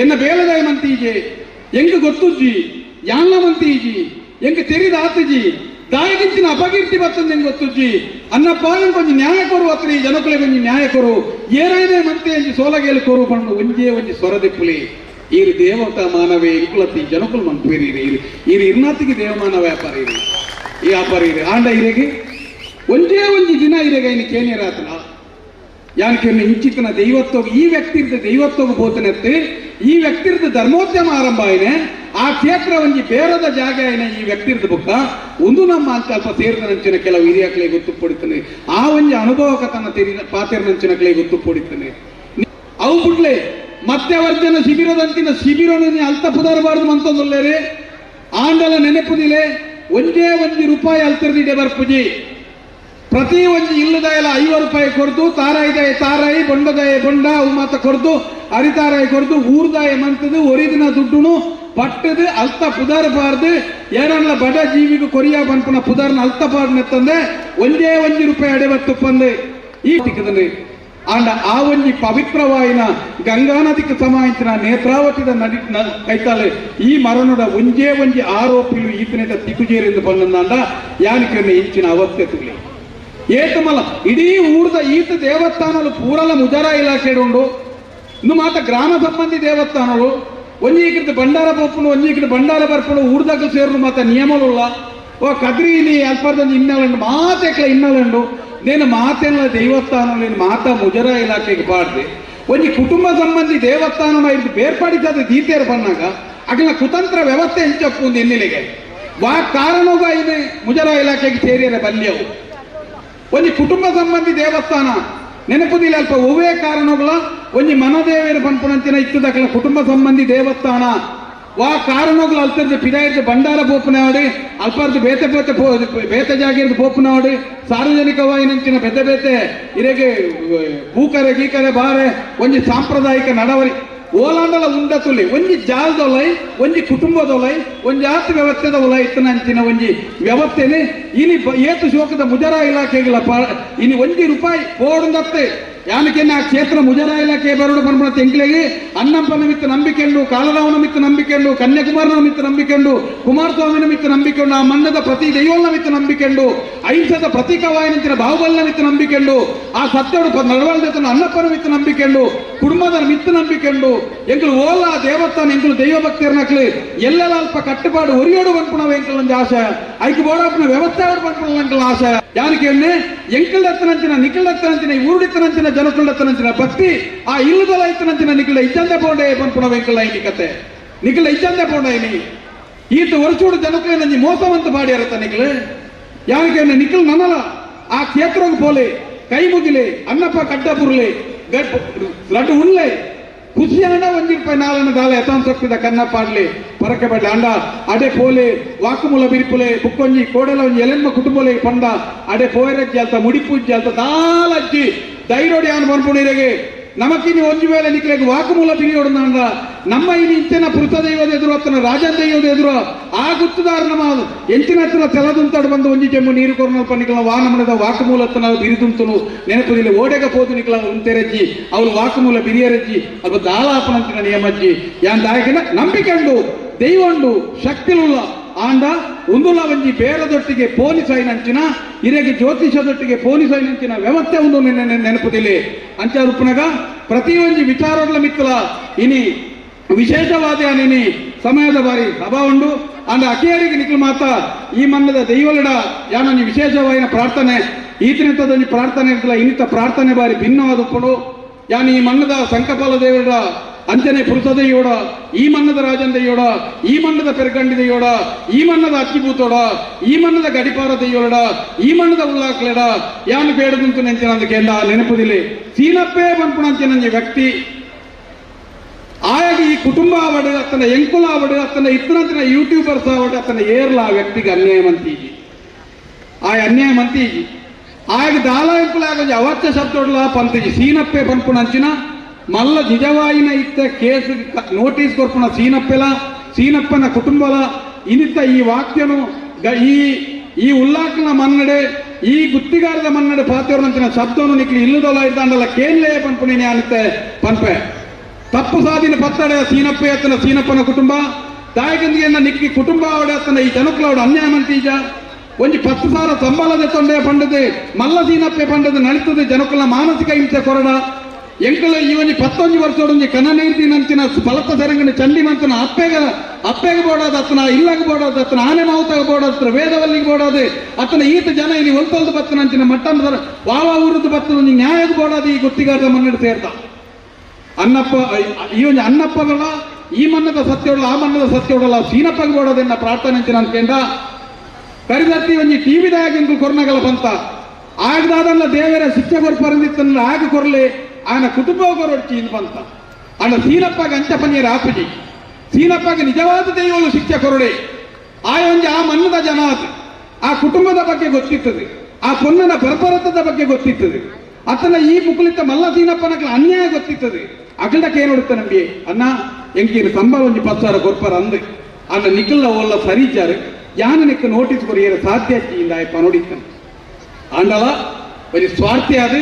ಎನ್ನ ಬೇಲದಾಯ ಮಂತೀಜೆ ಎಂಗ ಗೊತ್ತುಜ್ಜಿ ಯಾನ್ಲ ಮಂತೀಜಿ ಎಂಗ ತೆರಿದ ಆತಜಿ ದಾಯಗಿಂಚಿನ ಅಪಕೀರ್ತಿ ಬರ್ತದೆ ಹೆಂಗೆ ಗೊತ್ತುಜ್ಜಿ. ಅನ್ನಪ್ಪ ಕೊಂಚ ನ್ಯಾಯ ಕೊರು ಅತ್ರಿ ಜನಕುಲೆ ಒಂಜಿ ನ್ಯಾಯ ಕೊರು. ಏರಾಯ್ದೆ ಮಂತೆ ಅಂಜಿ ಸೋಲಗೇಲು ಕೊರು ಪಂಡು ಒಂಜೇ ಒಂಜಿ ಸ್ವರದಿಪ್ಪುಲಿ ಈರು ದೇವತ ಮಾನವೇ ಇಂಕುಲತ್ತಿ ಜನಕುಲು ಮಂತ್ವೇರಿ ಇರು. ಇರು ಇರ್ನಾತಿಗೆ ದೇವಮಾನ ವ್ಯಾಪಾರ ಇರಿ ಈ ವ್ಯಾಪಾರ ಇರಿ ಆಂಡ ಇರೆಗೆ ಒಂದೇ ಒಂಜಿ ದಿನ ಇರೆಗೆ ಇನ್ನು ಕೇನಿರಾತನ. ಯಾಕೆ ಇಂಚಿತನ ದೈವತ್ವ ಈ ವ್ಯಕ್ತಿರ್ದ ದೈವತ್ವ ಬೋತನತ್ತೆ ಈ ವ್ಯಕ್ತಿರ್ದ ಧರ್ಮೋದ್ಯಮ ಆರಂಭ ಆಯ್ನೆ ಆ ಕ್ಷೇತ್ರ ಒಂಜಿ ಬೇರದ ಜಾಗ ಏನೇ ಈ ವ್ಯಕ್ತಿರ್ದ ಬುಕ್ಕ, ಒಂದು ನಮ್ಮ ಅಲ್ಪ ಸೇರಿದ ನಂಚಿನ ಕೆಲವು ಹಿರಿಯಕ್ಲೆ ಗೊತ್ತು ಪಡಿತಾನೆ ಆ ಒಂಜಿ ಅನುಭವಕ ತನ್ನ ತೆರಿ ಪಾತ್ರ ನಂಚಿನ ಕ್ಲೆ ಗೊತ್ತು ಪಡಿತಾನೆ ಅವು ಬಿಡ್ಲೆ ಮತ್ತೆ ವರ್ಜನ ಶಿಬಿರದಂತಿನ ಶಿಬಿರ ಅಲ್ತ ಪುದರಬಾರ್ದು ಅಂತಂದ್ರೆ ಆಂಡಲ ನೆನಪುದಿಲೆ ಒಂದೇ ಒಂದು ರೂಪಾಯಿ ಅಲ್ತಿರ್ದಿದೆ ಬರ್ಪುಜಿ. ಪ್ರತಿ ಒಂದು ಇಲ್ಲದಾಯಲ ಐವತ್ತು ರೂಪಾಯಿ ಕೊಡ್ದು ತಾರಾಯಿದಾಯ ತಾರಾಯಿ ಬೊಂಡದಾಯ ಬೊಂಡ ಮಾತ ಕೊಡ್ದು ಅರಿತಾರಾಯಿ ಕೊಡ್ದು ಊರ್ದಾಯ ಒರಿ ಒರಿದಿನ ದುಡ್ಡುನು ಪಟ್ಟದು ಅಲ್ತ ಪುದಾರ ಪಾರ್ದು ಏನಲ್ಲ ಬಡ ಜೀವಿಗೂ ಕೊರಿಯ ಬಂಪನ ಪುದಾರ್ನ ಅಲ್ತ ಪಾರ್ನ ನೆತ್ತಂದೆ ಒಂದೇ ಒಂಜಿ ರೂಪಾಯಿ ಅಡೆವತ್ತು ಪಂದೆ. ಈ ಟಿಕದಲ್ಲಿ ಆಂಡ ಆ ಒಂಜಿ ಪವಿತ್ರವಾಯಿನ ಗಂಗಾ ನದಿಗೆ ಸಮಾಯಿಸಿನ ನೇತ್ರಾವತಿದ ನದಿ ಕೈತಾಲೆ ಈ ಮರಣದ ಒಂಜೇ ಒಂಜಿ ಆರೋಪಿಯು ಈತನಿಂದ ತಿಕ್ಕುಜೇರಿಂದ ಬಂದಂದ ಯಾನಿಕೆ ಹೆಚ್ಚಿನ ಅವಸ್ಥೆ ತುಳಿ ಏತಮಲ ಇಡೀ ಊರ್ದ ಈತ ದೇವಸ್ಥಾನಲು ಪೂರಲ ಮುಜಾರ ಉಂಡು. ಇನ್ನು ಮಾತ ಗ್ರಾಮ ಸಂಬಂಧಿ ದೇವಸ್ಥಾನಗಳು ಒಂಜೀಕೃತ ಭಂಡಾರ ಪೊಪ್ಪುನು ಒಂಜೀಕೃತ ಭಂಡಾರ ಬರ್ಪುನು ಊರ್ದಾಗ ಸೇರು ಮಾತ ನಿಯಮಲುಲ್ಲ ಓ ಕದ್ರೀಲಿ ಅಲ್ಪರ್ದೊಂದು ಇನ್ನಲಂಡು, ಮಾತೆಕ್ಲ ಇನ್ನಲಂಡು. ನೇನು ಮಾತೆಲ್ಲ ದೇವಸ್ಥಾನ ನೇನು ಮಾತಾ ಮುಜರ ಇಲಾಖೆಗೆ ಬಾಡ್ದೆ. ಒಂಜಿ ಕುಟುಂಬ ಸಂಬಂಧಿ ದೇವಸ್ಥಾನ ಇದು ಬೇರ್ಪಡಿಸದ ದೀತೇರು ಬಂದಾಗ, ಅಗಲ ಕುತಂತ್ರ ವ್ಯವಸ್ಥೆ ಹೆಂಚಪ್ಪು ಎನ್ನಿಲೆಗೆ ವಾ ಕಾರಣವಾಗಿ ಮುಜರ ಇಲಾಖೆಗೆ ಸೇರಿಯರೆ ಬಲ್ಯವು. ಒಂಜಿ ಕುಟುಂಬ ಸಂಬಂಧಿ ದೇವಸ್ಥಾನ ನೆನಪುದಿಲ್ಲ ಅಲ್ಪ ಒವೇ ಕಾರಣಗಳ ಒಂಜಿ ಮನದೇವೇರು ಇತ್ತು ಇತ್ತದಕ್ಕಲ ಕುಟುಂಬ ಸಂಬಂಧಿ ದೇವಸ್ಥಾನ ವಾ ಕಾರಣಗಳು ಅಲ್ಪರ್ದ ಪಿದಾಯಿರ್ದು ಭಂಡಾರ ಬೋಪುನಾಡಿ ಅಲ್ಪರ್ದು ಬೇತೆ ಬೇತೆ ಬೇತೆ ಜಾಗಿರ್ದು ಬೋಪುನಾಡಿ ಸಾರ್ವಜನಿಕವಾಗಿ ನಂಚಿನ ಬೆದ್ದ ಬೇತೆ ಇರೆಗೆ ಭೂಕರೆ ಗೀಕರೆ ಬಾರೆ. ಒಂಜಿ ಸಾಂಪ್ರದಾಯಿಕ ನಡವಳಿ ಓಲಾಂಡಲ ಉಂಡತುಲಿ ಒಂಜಿ ಜಾಲದೊಲೈ ಒಂಜಿ ಕುಟುಂಬದೊಲೈ ಒಂಜಿ ಆತ ವ್ಯವಸ್ಥೆದ ಒಲ ಇತ್ತನಂಚಿನ ಒಂಜಿ ವ್ಯವಸ್ಥೆನೆ. ಇನಿ ಏತು ಶೋಕದ ಮುಜರಾ ಇಲಾಖೆಗಳ ಇನಿ ಒಂಜಿ ರೂಪಾಯಿ ಓಡುಂದತ್ತೆ ಯಾನಕೆನ್ನ ಆ ಕ್ಷೇತ್ರ ಮುಜರಾ ಇಲಾಖೆ ಬರೋಡು ಬಂದ್ಬಿಡ ತೆಂಕ್ಲೆಗೆ ಅನ್ನಪ್ಪನ ಮಿತ್ತ ನಂಬಿಕೆಂಡು, ಕಾಲರಾವನ ಮಿತ್ತ ನಂಬಿಕೆಂಡು, ಕನ್ಯಾಕುಮಾರನ ಮಿತ್ತ ನಂಬಿಕೆಂಡು ಕುಮಾರಸ್ವಾಮಿ ಮಿತ್ತ ನಂಬಿಕೆಂಡು, ಆ ಮಂಡದ ಪ್ರತಿ ದೈವಲ್ ಮಿತ್ತ ನಂಬಿಕೆಂಡು, ಅಹಿಂಸದ ಪ್ರತೀಕವಾಯಿನಂಚಿನ ಬಾಹುಬಲ್ನ ಮಿತ್ತ ನಂಬಿಕೆಂಡು, ಆ ಸತ್ಯಡು ನಡವಳ್ದತನ ಅನ್ನಪ್ಪನ ಮಿತ್ತ ನಂಬಿಕೆಂಡು ಕುಟುಂಬದ ಮಿತ್ತು ನಂಬಿಕೊಂಡು ಎಂಕಲು ಓಲ ದೇವಸ್ಥಾನ, ಎಂಕಲು ದೈವ ಭಕ್ತಿಯರ್ನಕ್ಲು ಎಲ್ಲೆಲ್ಲ ಅಲ್ಪ ಕಟ್ಟುಪಾಡು ಒರಿಯೋಡು ಬಂದ್ಪುಣವ ಎಂಕಲ್ ಒಂದು ಆಶೆ ಐಕ್ ಬೋಡಪ್ಪನ ವ್ಯವಸ್ಥೆ ಅವ್ರು ಬಂದ್ಪುಣ ಎಂಕಲ್ ಆಶೆ ಯಾರಿಗೆ ಎಂಕಲ್ ಎತ್ತನಂಚಿನ ನಿಖಲ್ ಎತ್ತನಂಚಿನ ಊರುಡಿತ್ತನಂಚಿನ ಜನಕಲ್ ಎತ್ತನಂಚಿನ ಭಕ್ತಿ, ಆ ಇಲ್ಲದಲ್ಲ ಇತ್ತನಂಚಿನ ನಿಖಲ್ ಇಜ್ಜಂದೆ ಬೋಂಡೆ ಬಂದ್ಪುಣವ ಎಂಕಲ್ ಐನಿ ಕತೆ. ನಿಖಲ್ ಇಜ್ಜಂದೆ ಬೋಂಡ ಐನಿ. ಈತ ಒರಚೂಡು ಜನಕ್ಕೆ ನಂಜಿ ಮೋಸವಂತ ಬಾಡಿಯಾರತ್ತ ನಿಖಲ್. ಯಾರಿಗೆ ನಿಖಲ್ ನನಲ ಆ ಕ್ಷೇತ್ರಕ್ಕೆ ಪೋಲೆ, ಕೈ ಮುಗಿಲೆ ಅನ್ನಪ್ಪ ಕಡ್ಡ ಬುರ್ಲೆ ಲಡ್ಡು ಉಣ್ಲೆ ಖುಷಿ ಒಂಜಿ ರೂಪಾಯಿ ನಾಲನ ದಾಲ ಎತಾನ್ ಸೊಕ್ಕಿದ ಕನ್ನಪ್ಪ ಆಡ್ಲಿ ಪರಕೆ ಬಡ್ಲಿ ಅಂಡ. ಅಡೆ ಪೋಲೆ, ವಾಕುಮೂಲ ಬಿರಿಪುಲೆ, ಬುಕ್ಕೊಂಜಿ ಕೋಡೆಲ ಒಂಜಿ ಎಲೆನ್ಮ ಕುಟುಂಬಲೆ ಪಂಡ. ಅಡೆ ಪೋಯರಜ್ಜಿ ಅಲ್ತ ಮುಡಿಪೂಜ್ಜಿ ಅಲ್ತ ದಾಲಜ್ಜಿ. ಧೈರ್ಯೋಡಿ ಆನ್ ಬಂದ್ಪುಣಿರೆಗೆ ನಮಕಿನಿ ಒಂಜಿ ವೇಳೆ ನಿಕ್ಲೆಗ್ ವಾಕುಮೂಲ ಬಿರಿಯೋಡು ನಮ್ಮ ಇನಿ ಇಂಚಿನ ಪೃತ ದೈವದ ಎದುರು ಅತ್ತನ ರಾಜನ್ ದೈವದ ಎದುರು ಆ ಗುತ್ತುದಾರ ನಮ್ಮ ಎಂಚಿನ ಹತ್ತಿರ ತೆಲದುಂತಾಡು ಬಂದು ಒಂಜಿ ಜಮ್ಮು ನೀರು ಕೊರನಲ್ಪ ನಿಕ್ಲ ವಾನಮನದ ವಾಕುಮೂಲ ಹತ್ತನ ಬಿರಿದುಂತನು ನೆನಪುದಿಲ್ಲ. ಓಡೆಗ ಪೋದು ನಿಕ್ಲ ಉಂತೆರಜ್ಜಿ ಅವಳು ವಾಕುಮೂಲ ಬಿರಿಯರಜ್ಜಿ ಅಲ್ಪ ದಾಲಾಪನಂತಿನ ನಿಯಮಜ್ಜಿ. ಯಾನ್ ದಾಯಕನ ದೈವ ಉಂಡು ಶಕ್ತಿಲುಲ್ಲ. ಆಂಡ ಉಂದುಲ ಒಂಜಿ ಬೇರದೊಟ್ಟಿಗೆ ಪೊಲೀಸ್ ಐನಂಚಿನ ಇರೆಗೆ ಜ್ಯೋತಿಷದೊಟ್ಟಿಗೆ ಪೊಲೀಸ್ ಐನಂಚಿನ ವ್ಯವಸ್ಥೆ ಒಂದು ನೆನೆ ನೆನಪುದಿಲ್ಲ ಅಂಚ ರೂಪನಾಗ ಪ್ರತಿಯೊಂದು ವಿಚಾರಗಳ ಮಿತ್ತಲ ಇನಿ ವಿಶೇಷವಾದ ಅನಿನಿ ಸಮಯದ ಬಾರಿ ಸಭಾ ಉಂಡು. ಅಂಡ ಅಕೇರಿಗೆ ನಿಖಿಲ್ ಮಾತ, ಈ ಮನ್ನದ ದೈವಲಡ ಯಾನೊಂಜಿ ವಿಶೇಷವಾಯಿನ ಪ್ರಾರ್ಥನೆ. ಈತಿನಿತ್ತದೊಂಜಿ ಪ್ರಾರ್ಥನೆ ಇರ್ತಲ್ಲ ಇನ್ನಿತ ಪ್ರಾರ್ಥನೆ ಬಾರಿ ಭಿನ್ನವಾದ ಉಪ್ಪುಡು. ಯಾನ್ ಈ ಮನ್ನದ ಸಂಕಪಾಲ ದೇವರ ಅಂಚನೆ ಪುರುಷದೆಯೋಡ ಈ ಮನ್ನದ ರಾಜಂದೆಯೋಡ ಈ ಮನ್ನದ ಪೆರ್ಗಂಡಿದೆಯೋಡ ಈ ಮನ್ನದ ಅಕ್ಕಿಬೂತೋಡ ಈ ಮನ್ನದ ಗಡಿಪಾರ ದೆಯ್ಯೋಡ ಈ ಮನ್ನದ ಉಳ್ಳಾಕ್ಲೆಡ ಯಾನ್ ಬೇಡದಂತು ನೆಂಚಿನ ಅಂದಕ್ಕೆಲ್ಲ ನೆನಪುದಿಲ್ಲ ಸೀನಪ್ಪೇ ಬಂಪುಣಂಚಿನ ವ್ಯಕ್ತಿ ಆಯಾಗಿ ಈ ಕುಟುಂಬ ಆವಡು ಅತ್ತನ ಎಂಕುಲ ಆವಡು ಅತ್ತನ ಇತ್ತನಂಚಿನ ಯೂಟ್ಯೂಬರ್ಸ್ ಆವಡು ಅತ್ತನ ಏರ್ಲ ಆ ವ್ಯಕ್ತಿಗೆ ಅನ್ಯಾಯ ಮಂತೀಜಿ ಆ ಅನ್ಯಾಯ ಮಂತೀಜಿ ಆಗ ದಾಲ ಎಂಕುಲ ಆಗ ಅವತ್ಯ ಶಬ್ದೋಡ್ಲ ಪಂತಿಜಿ ಸೀನಪ್ಪೆ ಪನ್ಪುಣಂಚಿನ ಮಲ್ಲ ನಿಜವಾಯಿನ ಇತ್ತ ಕೇಸ್ ನೋಟಿಸ್ ಕೊರ್ಪುಣ ಸೀನಪ್ಪೆಲ ಸೀನಪ್ಪನ ಕುಟುಂಬಲ ಇನಿತ್ತ ಈ ವಾಕ್ಯನು ಗ- ಈ ಈ ಉಲ್ಲಾಖನ ಮನ್ನಡೆ ಈ ಗುತ್ತಿಗಾರದ ಮನ್ನಡೆ ಪಾತ್ರವರಂತಿನ ಶಬ್ದವನ್ನು ನಿಕ್ಲಿ ಇಲ್ಲದಲ್ಲ ಇದ್ದಾಂಡಲ್ಲ ಕೇನ್ಲೇ ಪನ್ಪುಣಿನೇ ಅನ್ನತ್ತೆ ಪನ್ಪೆ ತಪ್ಪು ಸಾಧಿನ ಪತ್ತಡೆ ಸೀನಪ್ಪೆ ಅತ್ತನ ಸೀನಪ್ಪನ ಕುಟುಂಬ ದಾಯಕಂದಿಗೆ ನಿಕ್ಕಿ ಕುಟುಂಬ ಅವಡೆ ಅತ್ತನ ಈ ಜನಕ್ಲವಡ ಅನ್ಯಾಯ ಮಂತೀಜ ಒಂಜಿ ಪತ್ತು ಸಾವಿರ ಸಂಬಳದ ತೊಂಡೆ ಪಂಡದೆ ಮಲ್ಲ ಸೀನಪ್ಪೆ ಪಂಡದ ನಡೀತದೆ ಜನಕ್ಕಲ ಮಾನಸಿಕ ಹಿಂಸೆ ಕೊರಡ ಎಂಕಲ ಈ ಒಂಜಿ ಪತ್ತೊಂಜಿ ವರ್ಷೋಡೊಂಜಿ నంచిన ನಂಚಿನ సరంగిన ಚಂಡಿ ಮಂತನ ಅಪ್ಪೆಗ, ಅಪ್ಪೆಗೆ ಬೋಡಾದ ಅತ್ತನ ಇಲ್ಲಗ ಬೋಡಾದ ಅತ್ತನ ಆನೆ ಮಾವುತಾಗ ಬೋಡಾದ ವೇದವಲ್ಲಿಗೆ ಬೋಡಾದೆ ಅತ್ತನ ಈತ ಜನ ಇಲ್ಲಿ ಒಲ್ತೊಲ್ದು ಮಟ್ಟನ ಸರ ವಾವ ಊರದ್ದು ಬತ್ತನ ಒಂಜಿ ನ್ಯಾಯದ ಬೋಡಾದ ಈ ಗುತ್ತಿಗಾರದ ಮನ್ನಡ ಸೇರ್ತ ಅನ್ನಪ್ಪ ಈ ಒಂದು ಅನ್ನಪ್ಪಗಳ ಈ ಮನ್ನದ ಸತ್ಯೋಡಲ್ಲ ಆ ಮನ್ನದ ಸತ್ಯೋಡಲ್ಲ ಸೀನಪ್ಪಗೆ ಬೋಡೋದನ್ನ ಪ್ರಾರ್ಥನೆ ಅಂಚಿನ ಅನ್ಕೊಂಡ ಕರಿದತ್ತಿ ಒಂಜಿ ಟಿವಿದಾಗ ಕೊರನಗಲ ಬಂತ. ಆಗದಾದಲ್ಲ ದೇವರ, ಶಿಕ್ಷೆ ಕೊರ್ ಪರಂದಿತ್ತಲ್ಲ ಆಗ ಕೊರ್ಲೆ. ಆನ ಕುಟುಂಬ ಕೊರೊಡ್ಚಿ ಇಂದು ಬಂತ ಅಣ್ಣ ಸೀನಪ್ಪಗ ಅಂಚಪನಿಯರ ಆಪುಜಿ ಸೀನಪ್ಪಗೆ ನಿಜವಾದ ದೈವಗಳು ಶಿಕ್ಷೆ ಕೊರಡೆ ಆ ಒಂಜಿ ಆ ಮನ್ನದ ಜನ ಅದು ಆ ಕುಟುಂಬದ ಬಗ್ಗೆ ಗೊತ್ತಿರ್ತದೆ ಆ ಪೊನ್ನನ ಬರ್ಬರತದ ಬಗ್ಗೆ ಗೊತ್ತಿರ್ತದೆ ಅತನ ಈ ಮುಕುಲಿತ ಮಲ್ಲ ಸೀನಪ್ಪನಗಳ ಅನ್ಯಾಯ ಗೊತ್ತಿರ್ತದೆ ಅಗಲಕ್ಕೆ ಏನು ನೋಡುತ್ತೆ ನಮಗೆ ಅನ್ನ ಎಂಕಿನ ಸಂಬಳ ಒಂಜಿ ಪತ್ತಾರ ಕೊರ್ಪರ ಅಂದು ಅನ್ನ ನಿಖಿಲ್ನ ಒಲ್ಲ ಸರಿಚಾರು ಯಾನ ನಿಕ್ಕ ನೋಟಿಸ್ ಕೊರಿಯರ ಸಾಧ್ಯ ಇಂದ ಆಯ್ಪ ನೋಡಿತ್ತಾನೆ ಆಂಡಲ ಬರೀ ಸ್ವಾರ್ಥಿ ಅದು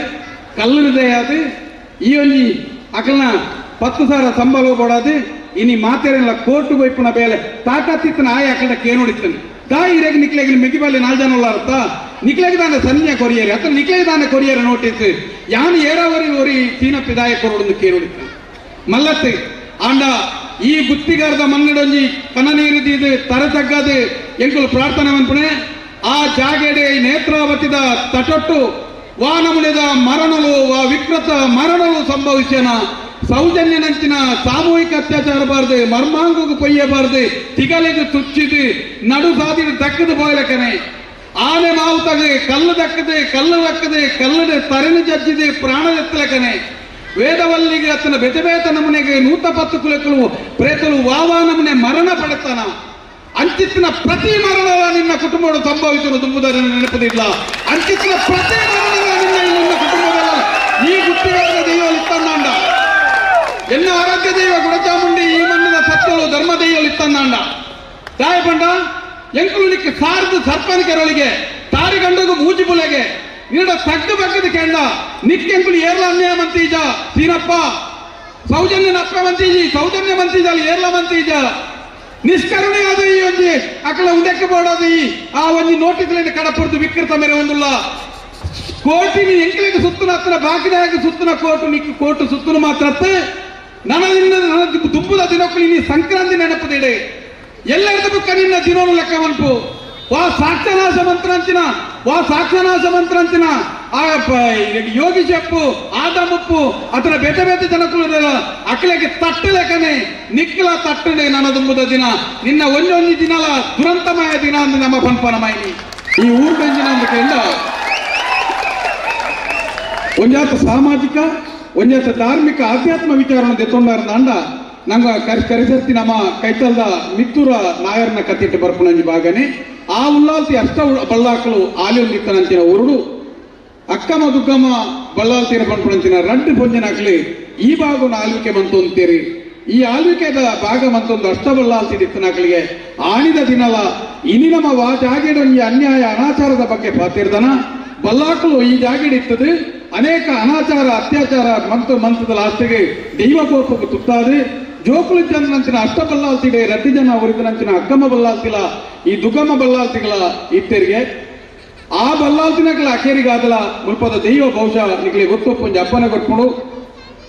ಕಲ್ಲುದೇ ಅದು ಈ ಒಂಜಿ ಅಕಲ್ನ ಪತ್ತು ಸಾವಿರ ಸಂಬಳ ಕೊಡೋದು ಇನಿ ಮಾತೇರಲ್ಲ ಕೋರ್ಟ್ ಬೈಪುನ ಬೇಲೆ. ತಾಕತ್ತಿತ್ತನ ಆಯ ಅಕಲ್ನ ಕೇನೋಡಿತ್ತಾನೆ ದಾ ಇರೆಗ್ ನಿಕ್ಲೆಗ್ ಮೆಗಿಬಾಲಿ ನಾಲ್ ಜನ ಉಳ್ಳಾರತ್ತ ನಿಕ್ಲೆಗ್ ದಾನ ಸನ್ಯ ಕೊರಿಯರ್ ಅತ್ತ ನಿಕ್ಲೆಗ್ ದಾನ ಕೊರಿಯರ್ ಯಾನ್ ಏರಾವರಿ ಒರಿ ಸೀನ ಪಿದಾಯ ಕೊರೊಂದು ಕೇನೋಡಿತ್ತಾನೆ ಮಲ್ಲತ್ತೆ, ಆಂಡ ಈ ಗುತ್ತಿಗಾರದ ಮನ್ನಡೊಂಜಿ ಕನ ನೀರಿದು ತರ ತಗ್ಗದು ಎಂಕುಲು ಪ್ರಾರ್ಥನೆ ಮನ್ಪುಣೆ. ಆ ಜಾಗೆಡೆ ನೇತ್ರಾವತಿದ ತಟೊಟ್ಟು ಮರಣಲು ವಾ ವಿಕೃತ ಮರಣಲು ಸಂಭವಿಸ್ಯನ? ಸೌಜನ್ಯ ನಂಚಿನ ಸಾಮೂಹಿಕ ಅತ್ಯಾಚಾರ ಬಾರದೆ, ಮರ್ಮಾಂಗಕ್ಕೆ ಕೊಯ್ಯಬಾರದು ತಿಗಲಿಗೆ ತುಚ್ಚಿದೆ, ನಡು ಸಾದಿನ ದಕ್ಕದು ಬೋಯ್ಲಕನೆ. ಆನೆ ಮಾವು ತಗೆ, ಕಲ್ಲು ದಕ್ಕದೆ ಕಲ್ಲು ದಕ್ಕದೆ ಕಲ್ಲಡೆ ತರಣಿ ಜಜ್ಜಿದೆ ಪ್ರಾಣ ಎತ್ತಲಕನೆ. ವೇದವಲ್ಲಿಗೆ ಅತನ ಬೆತೆ ಬೇತ ನಮನೆಗೆ ನೂತ ಪತ್ತು ಪ್ರೇತಲು ವಾವಾ ನಮನೆ ಮರಣ ಪಡೆತಾನ. ಅಂಚಿತ್ತಿನ ಪ್ರತಿ ಮರಣ ನಿನ್ನ ಕುಟುಂಬಗಳು ಸಂಭವಿಸಲು ತುಂಬುವುದನ್ನು ನೆನಪದಿಲ್ಲ ಅಂಚಿತ್ತಿನ ಪ್ರತಿ ಮರಣ ನಿನ್ನ ನಿನ್ನ ಕುಟುಂಬಗಳ ಈ ಗುಟ್ಟಿಗಾರದ ಎಲ್ಲ ಇತ್ತಂದಾಂಡ ಎನ್ನ ಆರಾಧ್ಯ ದೈವ ಗುಡಚಾಮುಂಡಿ ಈ ಮಣ್ಣಿನ ಸತ್ಯಗಳು ಧರ್ಮ ದೈವ ಇತ್ತಂದಾಂಡ ದಾಯ ಪಂಡ ಎಂಕುಲು ನಿಕ್ಕ ಸಾರ್ದು ಸರ್ಪನಿಕರೊಳಿಗೆ ತಾರಿಗಂಡಗು ಮೂಜಿ ಬುಲೆಗೆ, ನೀಡ ತಗ್ಗ ಬಗ್ಗದ ಕೇಂದ್ರ ನಿಕ್ಕೆಂಕುಲು ಏರ್ಲ ಅನ್ಯಾಯ ಮಂತೀಜ, ಸೀನಪ್ಪ. ಸೌಜನ್ಯ ನಪ್ಪ ಮಂತೀಜಿ, ಸೌಜನ್ಯ ಮಂತೀಜ ಏರ್ಲ ಮಂತೀಜ. ನಿಷ್ಕರುಣೆ ಆದ ಈ ಒಂಜಿ ಅಕಲ ಉಂಡೆಕ್ಕೆ ಬೋಡಾದ ಈ, ಆ ಒಂಜಿ ನೋಟಿಸ್ ಕಡಪುರ್ದು ವಿಕೃತ ಮೇರೆ ಒಂದುಲ್ಲ ಕೋಟಿನಿ ಎಂಕ್ಲೆಗೆ ಸುತ್ತನ ಹತ್ರ ಬಾಕಿದಾಗ ಸುತ್ತನ ಕೋಟು ನಿಕ್ಕು ಕೋಟು ಸುತ್ತನ ಮಾತ್ರ ಅತ್ತೆ ನನದಿಂದ ನನ್ನ ದುಬ್ಬುದ ದಿನಕ್ಕೂ ನೀ ಸಂಕ್ರಾಂತಿ ನೆನಪದಿಡೆ ಎಲ್ಲರದ ಬುಕ್ಕ ನಿನ್ನ ದಿನೋನು ಲೆಕ್ಕ ಮನ್ಪು ವಾ ಸಾಕ್ಷನಾಶ ಮಂತ್ರ ಅಂಚಿನ ವಾ ಸಾಕ್ಷನಾಶ ಮಂತ್ರ ಅಂಚಿನ ಆ ಪ- ಯೋಗಿ చెప్పు ಆದಮಪ್ಪು ಅದರ ಬೇತೆ ಬೇತೆ ಜನಕ್ಕುಲ ಅಕ್ಕಲೆಗೆ ತಟ್ಟು ಲೆಕ್ಕನೆ ನಿಕ್ಕಲ ತಟ್ಟನೆ ನನ್ನ ದುಂಬುದ ದಿನ ನಿನ್ನ ಒಂದೊಂದು ದಿನಲ ದುರಂತಮಯ ದಿನ ಅಂದು ನಮ್ಮ ಪನ್ಪನಮೈನಿ ಈ ಒಂಜಾತ ಸಾಮಾಜಿಕ ಒಂಜಾತ ಧಾರ್ಮಿಕ, ಆಧ್ಯಾತ್ಮ ವಿಚಾರವನ್ನು ತೆತ್ತೊಂಡಾರ ಅಂಡ ನಂಗ ಕರಿ ಕರಿಸರ್ತಿ ನಮ್ಮ ಕೈತಲ್ದ ಮಿತ್ತೂರ ನಾಯರ್ನ ಕತ್ತಿಟ್ಟು ಬರ್ಪುನಂಜಿ ಭಾಗನೆ. ಆ ಉಲ್ಲಾಲ್ತಿ ಅಷ್ಟ ಬಳ್ಳಾಕಲು ಆಲಿಯೊಂದಿತ್ತನಂಚಿನ ಉರುಡು ಅಕ್ಕಮ ದುಗ್ಗಮ್ಮ ಬಳ್ಳಾಲ್ತಿನ ಪಂಪಣಂಚಿನ ರಂಟು ಪೊಂಜನಾಕ್ಲಿ ಈ ಭಾಗವನ್ನು ಆಳ್ವಿಕೆ ಮಂತೊಂತೀರಿ ಈ ಆಲ್ವಿಕೆದ ಭಾಗ ಮಂತೊಂದು ಅಷ್ಟ ಬಳ್ಳಾಲ್ತಿ ದಿತ್ತನಾಕ್ಲಿಗೆ ಆಣಿದ ದಿನಲ ಇನಿ ನಮ್ಮ ವಾ ಜಾಗಿಡ ಅನ್ಯಾಯ ಅನಾಚಾರದ ಬಗ್ಗೆ ಪಾತಿರ್ದನ. ಬಲ್ಲಾಕಲು ಈ ಜಾಗಿಡಿತ್ತದು. ಅನೇಕ ಅನಾಚಾರ, ಅತ್ಯಾಚಾರ ಮಂತ್ರ ಮಂತ್ರದ ಆಸ್ತಿಗೆ ದೈವಕೋಪಕ್ಕೆ ತುತ್ತಾದ್ರೆ ಜೋಕುಲಿ ಚಂದ್ರಂಚಿನ ಅಷ್ಟ ಬಲ್ಲಾಸಿಗೆ ರಡ್ಡಿ ಜನ ಉರಿದನಂಚಿನ ಅಕ್ಕಮ್ಮ ಬಲ್ಲಾಸಿಲ ಈ ದುಗಮ ಬಲ್ಲಾಸಿಗಳ ಇತ್ತೆರಿಗೆ ಆ ಬಲ್ಲಾಸಿನಗಳ ಅಖೇರಿಗಾದಲ ಮುಲ್ಪದ ದೈವ ಬಹುಶಃ ನಿಕ್ಲೆ ಗೊತ್ತೊಪ್ಪು ಅಪ್ಪನ ಕೊಟ್ಕೊಂಡು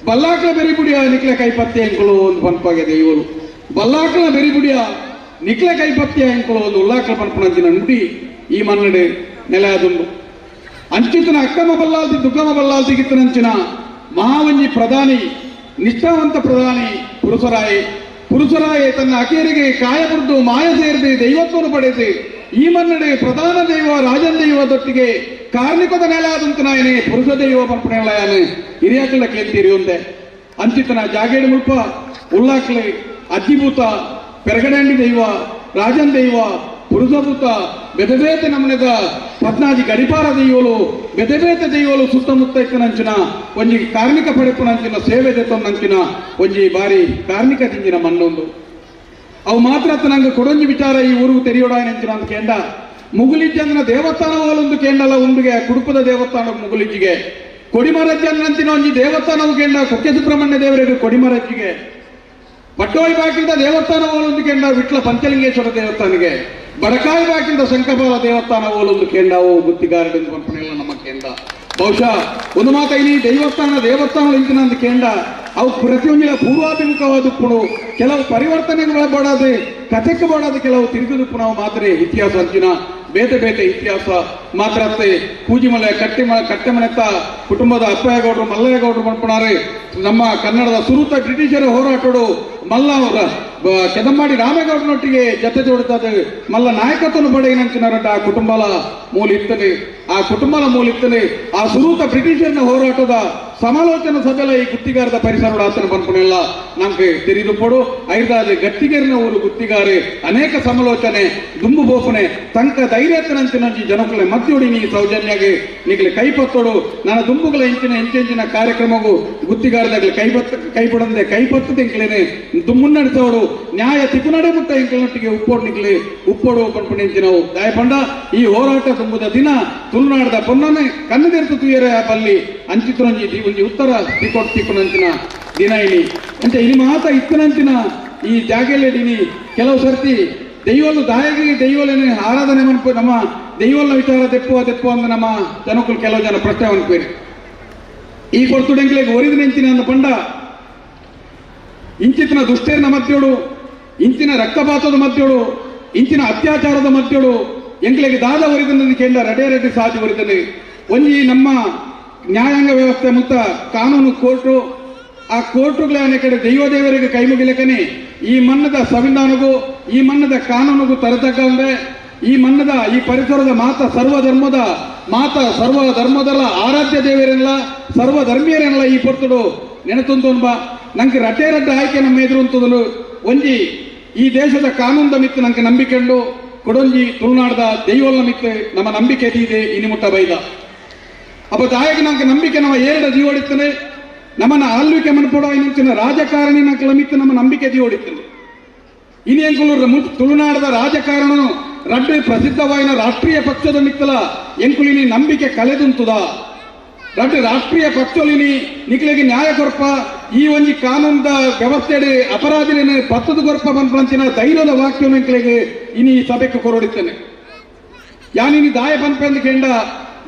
ಬಲ್ಲಾಕಲ ಬೆರಿಬುಡಿಯ ನಿಕ್ಲೆ ಕೈಪತ್ಯ ಎಂಕುಳು ಒಂದು ಪನ್ಪಾಗೆ ದೈವರು ಬಲ್ಲಾಕಲ ಬೆರಿಬುಡಿಯ ನಿಕ್ಲೆ ಕೈಪತ್ತೆ ಎಂಕುಳು ಒಂದು ಉಲ್ಲಾಕಲ ಪನ್ಪಣಂಚಿನ ನುಡಿ, ಈ ಮನ್ನಡೆ ನೆಲೆಯಾದುಂಡು ಅಂಚಿತನ ಅಕ್ಕಮ ಬಲ್ಲಾಲ್ತಿ ದುಗ್ಗಮ ಬಲ್ಲಾಲ್ತಿ ಗಿತ್ತನಂಚಿನ ಮಹಾವಂಜಿ ಪ್ರಧಾನಿ, ನಿಷ್ಠಾವಂತ ಪ್ರಧಾನಿ ಪುರುಷರಾಯೆ. ಪುರುಷರಾಯೆ ತನ್ನ ಅಕೇರಿಗೆ ಕಾಯಪುರ್ದು ಮಾಯ ಸೇರಿದೆ, ದೈವತ್ವವನ್ನು ಪಡೆದು. ಈ ಮನ್ನಡೆ ಪ್ರಧಾನ ದೈವ, ರಾಜನ್ ದೈವದೊಟ್ಟಿಗೆ ಕಾರ್ಮಿಕದ ನೆಲೆಯಾದಂತ ನಾಯನೆ, ಪುರುಷ ದೈವ ಪರ್ಪಣೆಗಳಾಯನೆ ಹಿರಿಯಾಕಲ ಕೇಳ್ತೀರಿ ಒಂದೇ. ಅಂಚಿತನ ಜಾಗೇಡು ಮುಲ್ಪ ಉಲ್ಲಾಕ್ಲೆ ಅದ್ಭುತ ಪೆರಗಡಂಡಿ ದೈವ, ರಾಜನ್ ದೈವ ಪುರುಷಭೂತ ಬೆದಬೇತ ನಮನದ ಪದ್ನಾಜಿ ಗಡಿಪಾರ ದೈವಲು ಬೆದಬೇತ ದೈವಲು ಸುತ್ತಮುತ್ತ ಇಕ್ಕನಂಚಿನ ಒಂಜಿ ಕಾರ್ಮಿಕ ಪಡೆಪುನಂಚಿನ ಸೇವೆ ದೆತ್ತೊಂದಂಚಿನ ಒಂಜಿ ಬಾರಿ ಕಾರ್ಮಿಕ ತಿಂಜಿನ ಮಣ್ಣೊಂದು. ಅವು ಮಾತ್ರ ನಂಗೆ ಕೊಡೊಂಜಿ ವಿಚಾರ ಈ ಊರು ತೆರೆಯೋಡಾಯನಂಚಿನ ಅಂತ ಕೇಂದ. ಮುಗುಲಿಜ್ಜಂದ್ರ ದೇವಸ್ಥಾನ ಹೋಲೊಂದು ಕೇಂಡಲ ಉಂಡುಗೆ ಕುಡುಪದ ದೇವಸ್ಥಾನ ಮುಗುಲಿಜ್ಜಿಗೆ. ಕೊಡಿಮರಜ್ಜಂದಿನ ಒಂಜಿ ದೇವಸ್ಥಾನವು ಕೇಂದ್ರ ಕೊಕ್ಕೆ ಸುಬ್ರಹ್ಮಣ್ಯ ದೇವರಿಗೆ ಕೊಡಿಮರಜ್ಜಿಗೆ. ಬಟ್ಟೋಯ್ ಬಾಕಿದ ದೇವಸ್ಥಾನ ಹೋಲೊಂದು ಕೇಂದ್ರ ವಿಟ್ಲ ಪಂಚಲಿಂಗೇಶ್ವರ ದೇವಸ್ಥಾನಿಗೆ. ಬಡಕಾಯಿ ಬಾಕಿಂದ ಶಂಕಪಾಲ ದೇವಸ್ಥಾನ ಹೋಲೊಂದು ಕೇಂಡವು ಕಂಪನಿ ಎಲ್ಲ ನಮ್ಮ ಕೇಂದ್ರ. ಬಹುಶಃ ಒಂದು ಮಾತ ಇಲ್ಲಿ ದೈವಸ್ಥಾನ, ದೇವಸ್ಥಾನ ಅಂತ ಕೇಂಡ ಅವು ಪ್ರತಿಯೊಂದಿನ ಪೂರ್ವಾಭಿಮುಖವಾದಕ್ಕೂ ಕೆಲವು ಪರಿವರ್ತನೆಗಳ ಬಾಡದೆ ಕಥೆಗೆ ಬಾಡದೆ ಕೆಲವು ತಿರುಗಿದಕ್ಕೂ ನಾವು ಮಾತ್ರ ಇತಿಹಾಸ ಅಂಚಿನ ಬೇತೆ ಬೇತೆ ಇತಿಹಾಸ ಮಾತ್ರ ಅತ್ತೆ ಮನೆ ಕಟ್ಟೆ ಕಟ್ಟೆಮನೆತ್ತ ಕುಟುಂಬದ ಅಪ್ಪಯ್ಯಗೌಡರು, ಮಲ್ಲಯ್ಯಗೌಡರು ಮಾಡ್ಕೊಳಾರೆ ನಮ್ಮ ಕನ್ನಡದ ಸುರುತ ಬ್ರಿಟಿಷರ ಹೋರಾಟೋಡು ಮಲ್ಲ ಅವರ ಬ- ಕೆದಮಾಡಿ జత ಜೊತೆ మళ్ళా ಮಲ್ಲ ನಾಯಕತ್ವವನ್ನು ఆ ಆ ಕುಟುಂಬಲ ಮೂಲಿತ್ತನೆ ಆ ಕುಟುಂಬಲ ಮೂಲಿತ್ತನೆ ಆ ಸುರೂತ ಬ್ರಿಟಿಷರ್ನ ಹೋರಾಟದ ಸಮಾಲೋಚನೆ ಸಭೆಲ ಈ ಗುತ್ತಿಗಾರದ ಪರಿಸರ ಆತನ ಬಂದ್ಕೊಂಡೆಲ್ಲ ನಮ್ಗೆ ತೆರೆದು ಕೊಡು. ಐದಾದ ಗಟ್ಟಿಗೇರಿನ ಊರು ಗುತ್ತಿಗಾರೆ. ಅನೇಕ ಸಮಾಲೋಚನೆ, ದುಂಬು ಬೋಪನೆ ತಂಕ ಧೈರ್ಯತನಂಚಿನ ಜನಕುಲೆ ಮಧ್ಯೋಡಿ ನೀ ಸೌಜನ್ಯಗೆ. ನಿಗಲೆ ಕೈಪತ್ತೋಡು ನನ್ನ ದುಂಬುಗಳ ಇಂಚಿನ ಇಂಚಿನ ಕಾರ್ಯಕ್ರಮಗೂ ಗುತ್ತಿಗಾರದಾಗಲಿ ಕೈಪತ್ತ ಕೈಪಡಂದೆ ಕೈಪತ್ತದ ಎಂಕ್ಲೇನೆ ನಡೆಸೋಡು. ನ್ಯಾಯ ತಿಪುನಡೆ ಮುಟ್ಟ ಎಂಕಲೊಟ್ಟಿಗೆ ಉಪ್ಪೋಡು ನಿಗ್ಲಿ. ಉಪ್ಪೋಡು ಪಂಪಣಿಂಚಿನವು ಗಾಯಪಂಡ ಈ ಹೋರಾಟ ತುಂಬುದ ದಿನ ತುಳುನಾಡದ ಪೊನ್ನನೆ ಕನ್ನದೆರ್ತು ತುಯರೆ ಬಲ್ಲಿ ಅಂಚಿತರೊಂಜಿ ಒಂಜಿ ಉತ್ತರ ತಿಕೊಟ್ ತಿಕ್ಕುನಂಚಿನ ದಿನ ಇನಿ ಅಂತ ಇನಿ ಮಾತ ಇತ್ತನಂಚಿನ ಈ ಜಾಗೆಲೆಡಿನಿ ಕೆಲವು ಸರ್ತಿ ದೈವಲು ದಾಯಗಿ, ದೈವಲೇನೆ ಆರಾಧನೆ ಮನ್ಪು ನಮ್ಮ ದೈವಲ್ನ ವಿಚಾರ ತೆಪ್ಪುವ ತೆಪ್ಪು ಅಂದ ನಮ್ಮ ಜನಕ್ಕೂ ಕೆಲವು ಜನ ಪ್ರಶ್ನೆ ಅನ್ಪೇರಿ ಈ ಕೊರ್ತುಡೆಂಕ್ಲೆಗೆ ಒರಿದು ನೆಂಚಿನ ಅಂದ ಪಂಡ ಇಂಚಿನ ದುಷ್ಟೇರ್ನ ಮಧ್ಯೋಡು, ಇಂಚಿನ ರಕ್ತಪಾತದ ಮಧ್ಯೋಡು, ಇಂಚಿನ ಅತ್ಯಾಚಾರದ ಮಧ್ಯೋಡು ಎಂಕ್ಲೆಗೆ ದಾದ ಒರಿದನ್ನು ಕೇಂದ್ರ ರಡೇ ರಡ್ಡಿ ಸಾಧಿ ಒರಿದನೆ ಒಂಜಿ ನಮ್ಮ ನ್ಯಾಯಾಂಗ ವ್ಯವಸ್ಥೆ ಮುತ್ತ ಕಾನೂನು ಕೋರ್ಟು, ಆ ಕೋರ್ಟುಗಳ ಕಡೆ ದೈವ ದೇವರಿಗೆ ಕೈ ಮುಗಿಲಕನೆ ಈ ಮನ್ನದ ಸಂವಿಧಾನಗೂ, ಈ ಮನ್ನದ ಕಾನೂನಿಗೂ ತರತಕ್ಕಂದ್ರೆ ಈ ಮನ್ನದ, ಈ ಪರಿಸರದ ಮಾತ ಸರ್ವ ಧರ್ಮದ ಮಾತ ಸರ್ವ ಧರ್ಮದಲ್ಲ ಆರಾಧ್ಯ ದೇವರೆಲ್ಲ ಸರ್ವ ಧರ್ಮೀಯರೆಲ್ಲ ಈ ಪೊರ್ತುಡು ನೆನತೊಂದು ನಂಗೆ ರಟ್ಟೆ ರಡ್ಡ ಆಯ್ಕೆ ನಮ್ಮ ಎದುರು ಅಂತದಲು ಒಂಜಿ ಈ ದೇಶದ ಕಾನೂನದ ಮಿತ್ತು ನಂಗೆ ನಂಬಿಕೊಂಡು ಕೊಡೊಂಜಿ ತುಳುನಾಡದ ದೈವಲ್ ಮಿತ್ತು ನಮ್ಮ ನಂಬಿಕೆ ಇದೆ ಇನಿ ಮುಟ್ಟ ಬೈದ. ಅಪ್ಪ ದಾಯಕ ನಂಗೆ ನಂಬಿಕೆ ನಮ್ಮ ಏರಡ ಜೀವಡಿತ್ತನೆ, ನಮ್ಮನ್ನ ಆಳ್ವಿಕೆ ಮನ್ಪೊಡ ಇನ್ನೊಂಚಿನ ರಾಜಕಾರಣಿ ಮಿತ್ತು ನಮ್ಮ ನಂಬಿಕೆ ಜೀವಡಿತ್ತನೆ. ಇನಿ ತುಳುನಾಡದ ರಾಜಕಾರಣನು ರಡ್ಡೆ ಪ್ರಸಿದ್ಧವಾಯಿನ ರಾಷ್ಟ್ರೀಯ ಪಕ್ಷದ ಮಿತ್ತಲ ಎಂಕುಲಿನಿ ನಂಬಿಕೆ ಕಳೆದುಂತುದ ರಡ್ಡೆ ರಾಷ್ಟ್ರೀಯ ಪಕ್ಷಲಿನಿ ನಿಖಲಿಗೆ ನ್ಯಾಯ ಕೊರಪ, ಈ ಒಂಜಿ ಕಾನೂನದ ವ್ಯವಸ್ಥೆಡೆ ಅಪರಾಧಿನ ಪತ್ತದ ಕೊರಪ ಬಂಪಂಚಿನ ಧೈರ್ಯದ ವಾಕ್ಯ ಎಂಕ್ಲೆಗೆ ಇನಿ ಸಭೆಗೆ ಕೊರಡುತ್ತೇನೆ ಯಾನಿನಿ ದಾಯ ಬಂದ ಕೆಂಡ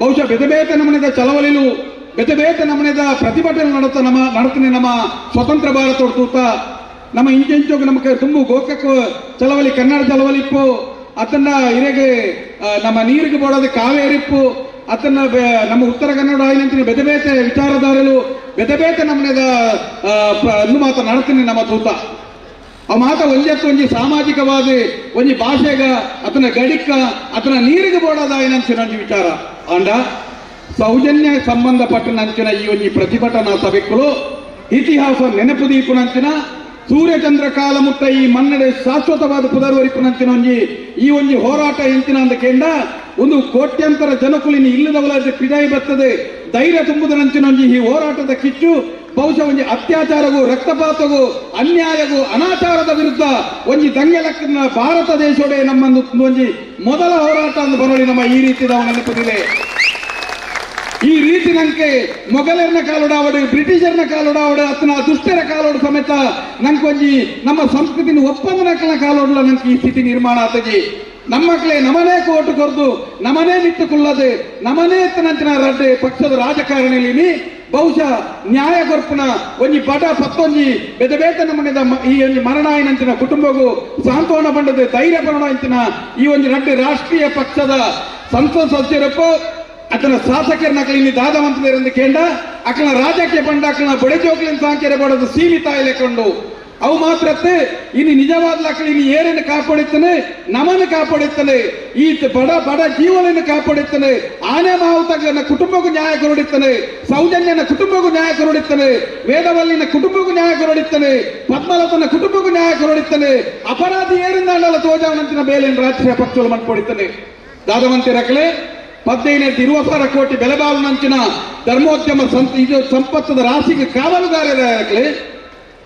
ಬಹುಶಃ ಬೆದಬೇತ ಬೇತೆ ನಮೂನೆದ ಚಳವಳಿಲು ಬೆದಬೇತ ನಮನೆದ ಪ್ರತಿಭಟನೆ ನಡತ ನಮ್ಮ, ನಡತನೆ ನಮ್ಮ ಸ್ವತಂತ್ರ ಭಾರತ ತೂತ ನಮ್ಮ ಇಂಚೆಂಚೋಗ ನಮಗೆ ತುಂಬು ಗೋಕಕ್ ಚಳವಳಿ, ಕನ್ನಡ ಚಳವಳಿ ಇಪ್ಪು. ಅದನ್ನ ಇರೆಗೆ ನಮ್ಮ ನೀರಿಗೆ ಬೋಡೋದು ಕಾವೇರಿಪ್ಪು ಅದನ್ನ ನಮ್ಮ ಉತ್ತರ ಕನ್ನಡ ಆಯ್ನಂತಿನ ಬೆದಬೇತೆ ವಿಚಾರಧಾರಲು ಬೆದೆ ಬೇತೆ ನಮ್ಮನೆದ ಮಾತ್ರ ನಡತೀನಿ ನಮ್ಮ ತೂತ. ಆ ಮಾತ ಒಂಜತ್ತು ಒಂಜಿ ಸಾಮಾಜಿಕವಾದ ಒಂಜಿ ಭಾಷೆಗ, ಅತನ ಗಡಿಕ ಅತನ ನೀರಿಗೆ ಬೋಡದಾಯಿನಂಚಿನ ಒಂಜಿ ವಿಚಾರ. ಅಂಡ, ಸೌಜನ್ಯ ಸಂಬಂಧಪಟ್ಟನಂಚಿನ ಈ ಒಂಜಿ ಪ್ರತಿಭಟನಾ ಸಭೆಗಳು ಇತಿಹಾಸ ನೆನಪು ದೀಪುನಂಚಿನ ಸೂರ್ಯಚಂದ್ರ ಕಾಲ ಮುಟ್ಟ ಈ ಮನ್ನಡೆ ಶಾಶ್ವತವಾದ ಪುನರ್ವರಿಪುನಂಚಿನ ಒಂಜಿ, ಈ ಒಂಜಿ ಹೋರಾಟ ಎಂಚಿನ ಅಂದ ಕೇಂದ ಒಂದು ಕೋಟ್ಯಂತರ ಜನಕುಲಿನ ಇಲ್ಲದವಲಾದ ಪಿದಾಯಿ ಬರ್ತದೆ ಧೈರ್ಯ ತುಂಬುದನಂಚಿನ ಒಂಜಿ ಈ ಹೋರಾಟದ ಕಿಚ್ಚು ಬಹುಶಃ ಒಂಜಿ ಅತ್ಯಾಚಾರಗೂ, ರಕ್ತಪಾತಗೂ, ಅನ್ಯಾಯಗೂ, ಅನಾಚಾರದ ವಿರುದ್ಧ ಒಂಜಿ ದಂಗೆಲಕ್ಕನ ಭಾರತ ದೇಶೋಡೆ ನಮ್ಮನ್ನು ಒಂಜಿ ಮೊದಲ ಹೋರಾಟ ಅಂದು ಬರೋಳಿ ನಮ್ಮ ಈ ರೀತಿ ನಾವು ನೆನಪಿದೆ ಈ ರೀತಿ ನಂಗೆ ಮೊಘಲರ್ನ ಕಾಲೋಡಾವಡು ಬ್ರಿಟಿಷರ್ನ ಕಾಲೋಡಾವಡು ಅತನ ದುಷ್ಟರ ಕಾಲೋಡು ಸಮೇತ ನಂಗೊಂಜಿ ನಮ್ಮ ಸಂಸ್ಕೃತಿನ ಒಪ್ಪಂದ ಕಲ ಕಾಲೋಡ್ಲ ನಂಗೆ ಈ ಸ್ಥಿತಿ ನಿರ್ಮಾಣ ಆತಜಿ. ನಮ್ಮಕ್ಕಳೇ ನಮನೇ ಕೋಟು ಕೊರ್ದು, ನಮನೇ ನಿಟ್ಟುಕೊಳ್ಳದೆ ನಮನೇ ತನ್ನ ರಡ್ಡೆ ಪಕ್ಷದ ರಾಜಕಾರಣಿಲಿ ಬಹುಶಃ ನ್ಯಾಯ ಗೊರ್ಪುನ ಒಂಜಿ ಪಟ ಪತ್ತೊಂಜಿ ಬೆದ ಬೇತ ನಮನೆದ ಮ- ಈ ಒಂಜಿ ಮರಣ ಆಯ್ನಂಚಿನ ಕುಟುಂಬಗೂ ಸಾಂತ್ವನ ಬಂಡದ ಧೈರ್ಯ ಬರೋಣ ಅಂಚಿನ ಈ ಒಂದು ರಡ್ಡು ರಾಷ್ಟ್ರೀಯ ಪಕ್ಷದ ಸಂಸತ್ ಸದಸ್ಯರಪ್ಪು ಅತನ ಶಾಸಕರ ನಕಲಿನಿ ದಾದವಂತದ ಕೇಂದ್ರ ಅಕ್ಕನ ರಾಜಕೀಯ ಬಂಡ ಅಕ್ಕನ ಬಡೆ ಸಾಂಕೆರೆ ಬಡದು ಸೀಮಿತ ಇಲೆಕೊಂಡು ಅವು ಮಾತ್ರ ಇನ್ನು ನಿಜವಾದ ಲಕ್ಕಲಿನಿ ಏರನ್ನು ಕಾಪಾಡುತ್ತಾನೆ? ನಮನ್ನು ಕಾಪಾಡುತ್ತಾನೆ. ಈ ಬಡ ಬಡ ಜೀವನನ್ನು ಕಾಪಾಡುತ್ತಾನೆ. ಆನೆ ಮಾವುತನ ಕುಟುಂಬಕ್ಕೂ ನ್ಯಾಯ ಕೊರಡುತ್ತಾನೆ. ಸೌಜನ್ಯನ ಕುಟುಂಬಕ್ಕೂ ನ್ಯಾಯ ಕೊರಡುತ್ತಾನೆ. ವೇದವಲ್ಲಿನ ಕುಟುಂಬಕ್ಕೂ ನ್ಯಾಯ ಕೊರಡುತ್ತಾನೆ. ಪದ್ಮಲತನ ಕುಟುಂಬಕ್ಕೂ ನ್ಯಾಯ ಕೊರಡುತ್ತಾನೆ. ಅಪರಾಧಿ ಏರಿಂದಾಂಡಲ ತೋಜಾವನಂತಿನ ಬೇಲಿನ ರಾಷ್ಟ್ರೀಯ ಪಕ್ಷಗಳು ಮಾಡ್ಕೊಡಿದ್ದಾನೆ ದಾದವಂತಿ ರಕಲೆ ಪದ್ದೈನೈದು ತಿರುವಸರ ಕೋಟಿ ಬೆಲೆಬಾಲ್ ನಂಚಿನ ಧರ್ಮೋದ್ಯಮ ಸಂಪತ್ತದ ರಾಶಿಗೆ ಕಾವಲುಗಾರರಾಗಲಿ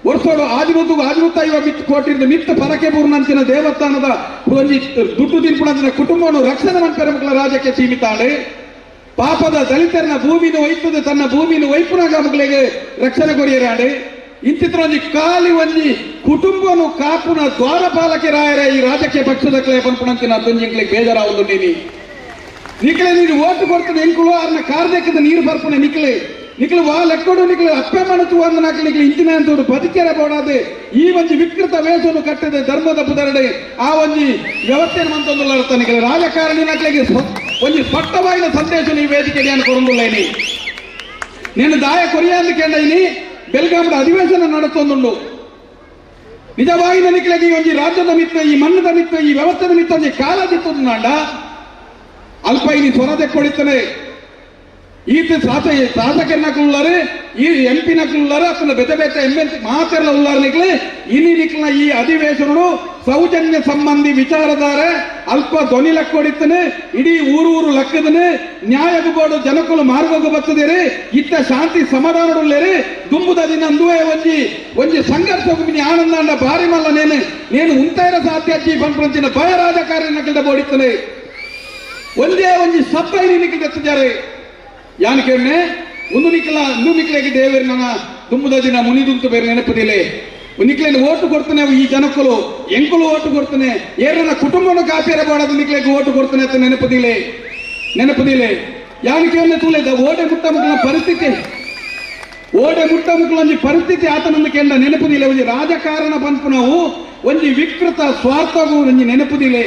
ವರ್ಷೋಡು ಆದಿರುತ್ತಾ ಆದಿಮುತ್ತೈವ ಮಿತ್ ಕೊಟ್ಟಿರ್ದು ಪರಕೆ ನಂಚಿನ ದೇವಸ್ಥಾನದ ಒಂಜಿ ದುಡ್ಡು ತಿನ್ಪುಣಂಚಿನ ಕುಟುಂಬವನ್ನು ರಕ್ಷಣೆ ಮಾಡ್ತಾರೆ ಮಕ್ಕಳ ರಾಜ್ಯಕ್ಕೆ ಸೀಮಿತಾಳೆ. ಪಾಪದ ದಲಿತರನ್ನ ಭೂಮಿನ ಒಯ್ತದೆ, ತನ್ನ ಭೂಮಿನ ಒಯ್ಪುನಾಗ ಮಕ್ಕಳಿಗೆ ರಕ್ಷಣೆ ಕೊಡಿಯರಾಡೆ ಇಂತಿತ್ರ ಒಂಜಿ ಕಾಲಿ ಒಂಜಿ ಕುಟುಂಬನು ಕಾಪುನ ದ್ವಾರಪಾಲಕೆ ರಾಯರ ಈ ರಾಜಕೀಯ ಪಕ್ಷದ ಕ್ಲೇ ಪನ್ಪುಣಂಚಿನ ತುಂಜಿಂಗ್ಲಿಗೆ ಬೇಜಾರಾವುದು ನೀನಿ. ನಿಕ್ಲೆ ನೀನು ಓಟು ಕೊಡ್ತದೆ ಎಂಕುಲು ಅದನ್ನ ಕಾರ್ದಕ್ಕದ ನೀರು ಬರ್ಪನೆ ನಿಕ್ಲೆ ನಿಕ್ಲು ವಾ ಲೆಕ್ಕೋಡು ನಿಕ್ಲೆ ಅಪ್ಪೆ ಮನತು ಒಂದು ನಾಲ್ಕು ನಿಕ್ಲೆ ಇಂಚಿನ ಅಂತೋಡು ಬದುಕೆರೆ ಬೋಡಾದೆ ಈ ಒಂಜಿ ವಿಕೃತ ವೇಷವನ್ನು ಕಟ್ಟದೆ ಧರ್ಮದ ಪುದರಡೆ ಆ ಒಂಜಿ ವ್ಯವಸ್ಥೆ ಮಂತೊಂದುಲ್ಲ ಅರ್ಥ ನಿಕ್ಲೆ ರಾಜಕಾರಣಿ ನಕ್ಲೆಗೆ ಸ್ವ- ಒಂಜಿ ಸ್ಪಷ್ಟವಾದ ಸಂದೇಶ ಈ ವೇದಿಕೆ ನಾನು ಕೊಡೊಂದುಲ್ಲೇನಿ నేను దాయ కొరియాందుకేండైని ಬೆಲ್ಗಾಮದ ಅಧಿವೇಶನ ನಡೆಸೊಂದುಂಡು ನಿಜವಾಗಿ ನನಗೆ ಈ ಒಂಜಿ ರಾಜ್ಯದ ಮಿತ್ತ ಈ ಮಣ್ಣದ ಮಿತ್ತ ಈ ವ್ಯವಸ್ಥೆದ ಮಿತ್ತ ಒಂಜಿ ಕಾಲ ದಿತ್ತದು ನಾಂಡ ಅಲ್ಪ ಇನಿ ಸ್ವರದೆ ಕೊಡಿತಾನೆ ಈತ ಶಾಸ ಉಳ್ಳಾರೆ ಈ ಎಂ ಪಿ ನಕ್ಲುಳ್ಳಾರು ಅತನ ಬೆತೆ ಬೆತೆ ಎಂ ಎಲ್ ಮಾತ್ರ ಉಳ್ಳಾರು ನಿಕ್ಲೆ ಇನಿ ನಿಕ್ಲ ಈ ಅಧಿವೇಶನಗಳು ಸೌಜನ್ಯ ಸಂಬಂಧಿ ವಿಚಾರಧಾರೆ ಅಲ್ಪ ಧ್ವನಿ ಲಕ್ಕ ಹೊಡಿತನೆ, ಇಡೀ ಊರು ಊರು ಲೆಕ್ಕದನೆ ನ್ಯಾಯದ ಬೋಡು ಜನಕುಲು ಮಾರ್ಗಕ್ಕೆ ಬರ್ತದೇರಿ, ಇತ್ತ ಶಾಂತಿ ಸಮಾಧಾನಡುಳ್ಳೇರಿ ದುಂಬುದ ದಿನ ಅಂದುವೆ ಒಂಜಿ ಒಂಜಿ ಸಂಘರ್ಷ ಆನಂದ ಅಂಡ ಬಾರಿ ಮಲ್ಲ ನೇನೆ, ನೇನು ಉಂತೈರ ಸಾಧ್ಯ ಅಜ್ಜಿ ಭಯ ರಾಜಕಾರಣ ಬೋಡಿತಾನೆ. ಒಂದೇ ಒಂಜಿ ಸಪ್ಪೈ ನಿಖಿಲ್ ಎತ್ತಿದ್ದಾರೆ ಯಾನ್ ಕೇಳ್ನೆ ಇನ್ನೂ ನಿಖಲೆಗೆ ದೇವರು ನನ್ನ ತುಂಬದ ದಿನ ಮುನಿದುಂತು ಬೇರೆ ನೆನಪದಿಲ್ಲ ನಿಖಲೇನು ಓಟು ಕೊಡ್ತಾನೆ ಈ ಜನಕ್ಕಲು ಎಂಕಲು ಓಟು ಕೊಡ್ತಾನೆ. ಏರನ್ನ ಕುಟುಂಬನ ಕಾಪಿಯರ ಬಾಡದು ನಿಖಲೆಗೆ ಓಟು ಕೊಡ್ತಾನೆ ಅಂತ ನೆನಪದಿಲ್ಲ ನೆನಪದಿಲ್ಲ ಯಾನ್ ಕೇಳ್ನೆ ತೂಲೆದ ಓಡೆ ಮುಟ್ಟ ಮುಕ್ಕಲ ಪರಿಸ್ಥಿತಿ. ಓಡೆ ಮುಟ್ಟ ಮುಕ್ಕಲ ಒಂಜಿ ಪರಿಸ್ಥಿತಿ ಆತನನ್ನು ಕೇಂದ್ರ ನೆನಪದಿಲ್ಲ ಒಂದು ರಾಜಕಾರಣ ಬಂತು ನಾವು, ಒಂದು ವಿಕೃತ ಸ್ವಾರ್ಥವು ಒಂಜಿ ನೆನಪುದಿಲೆ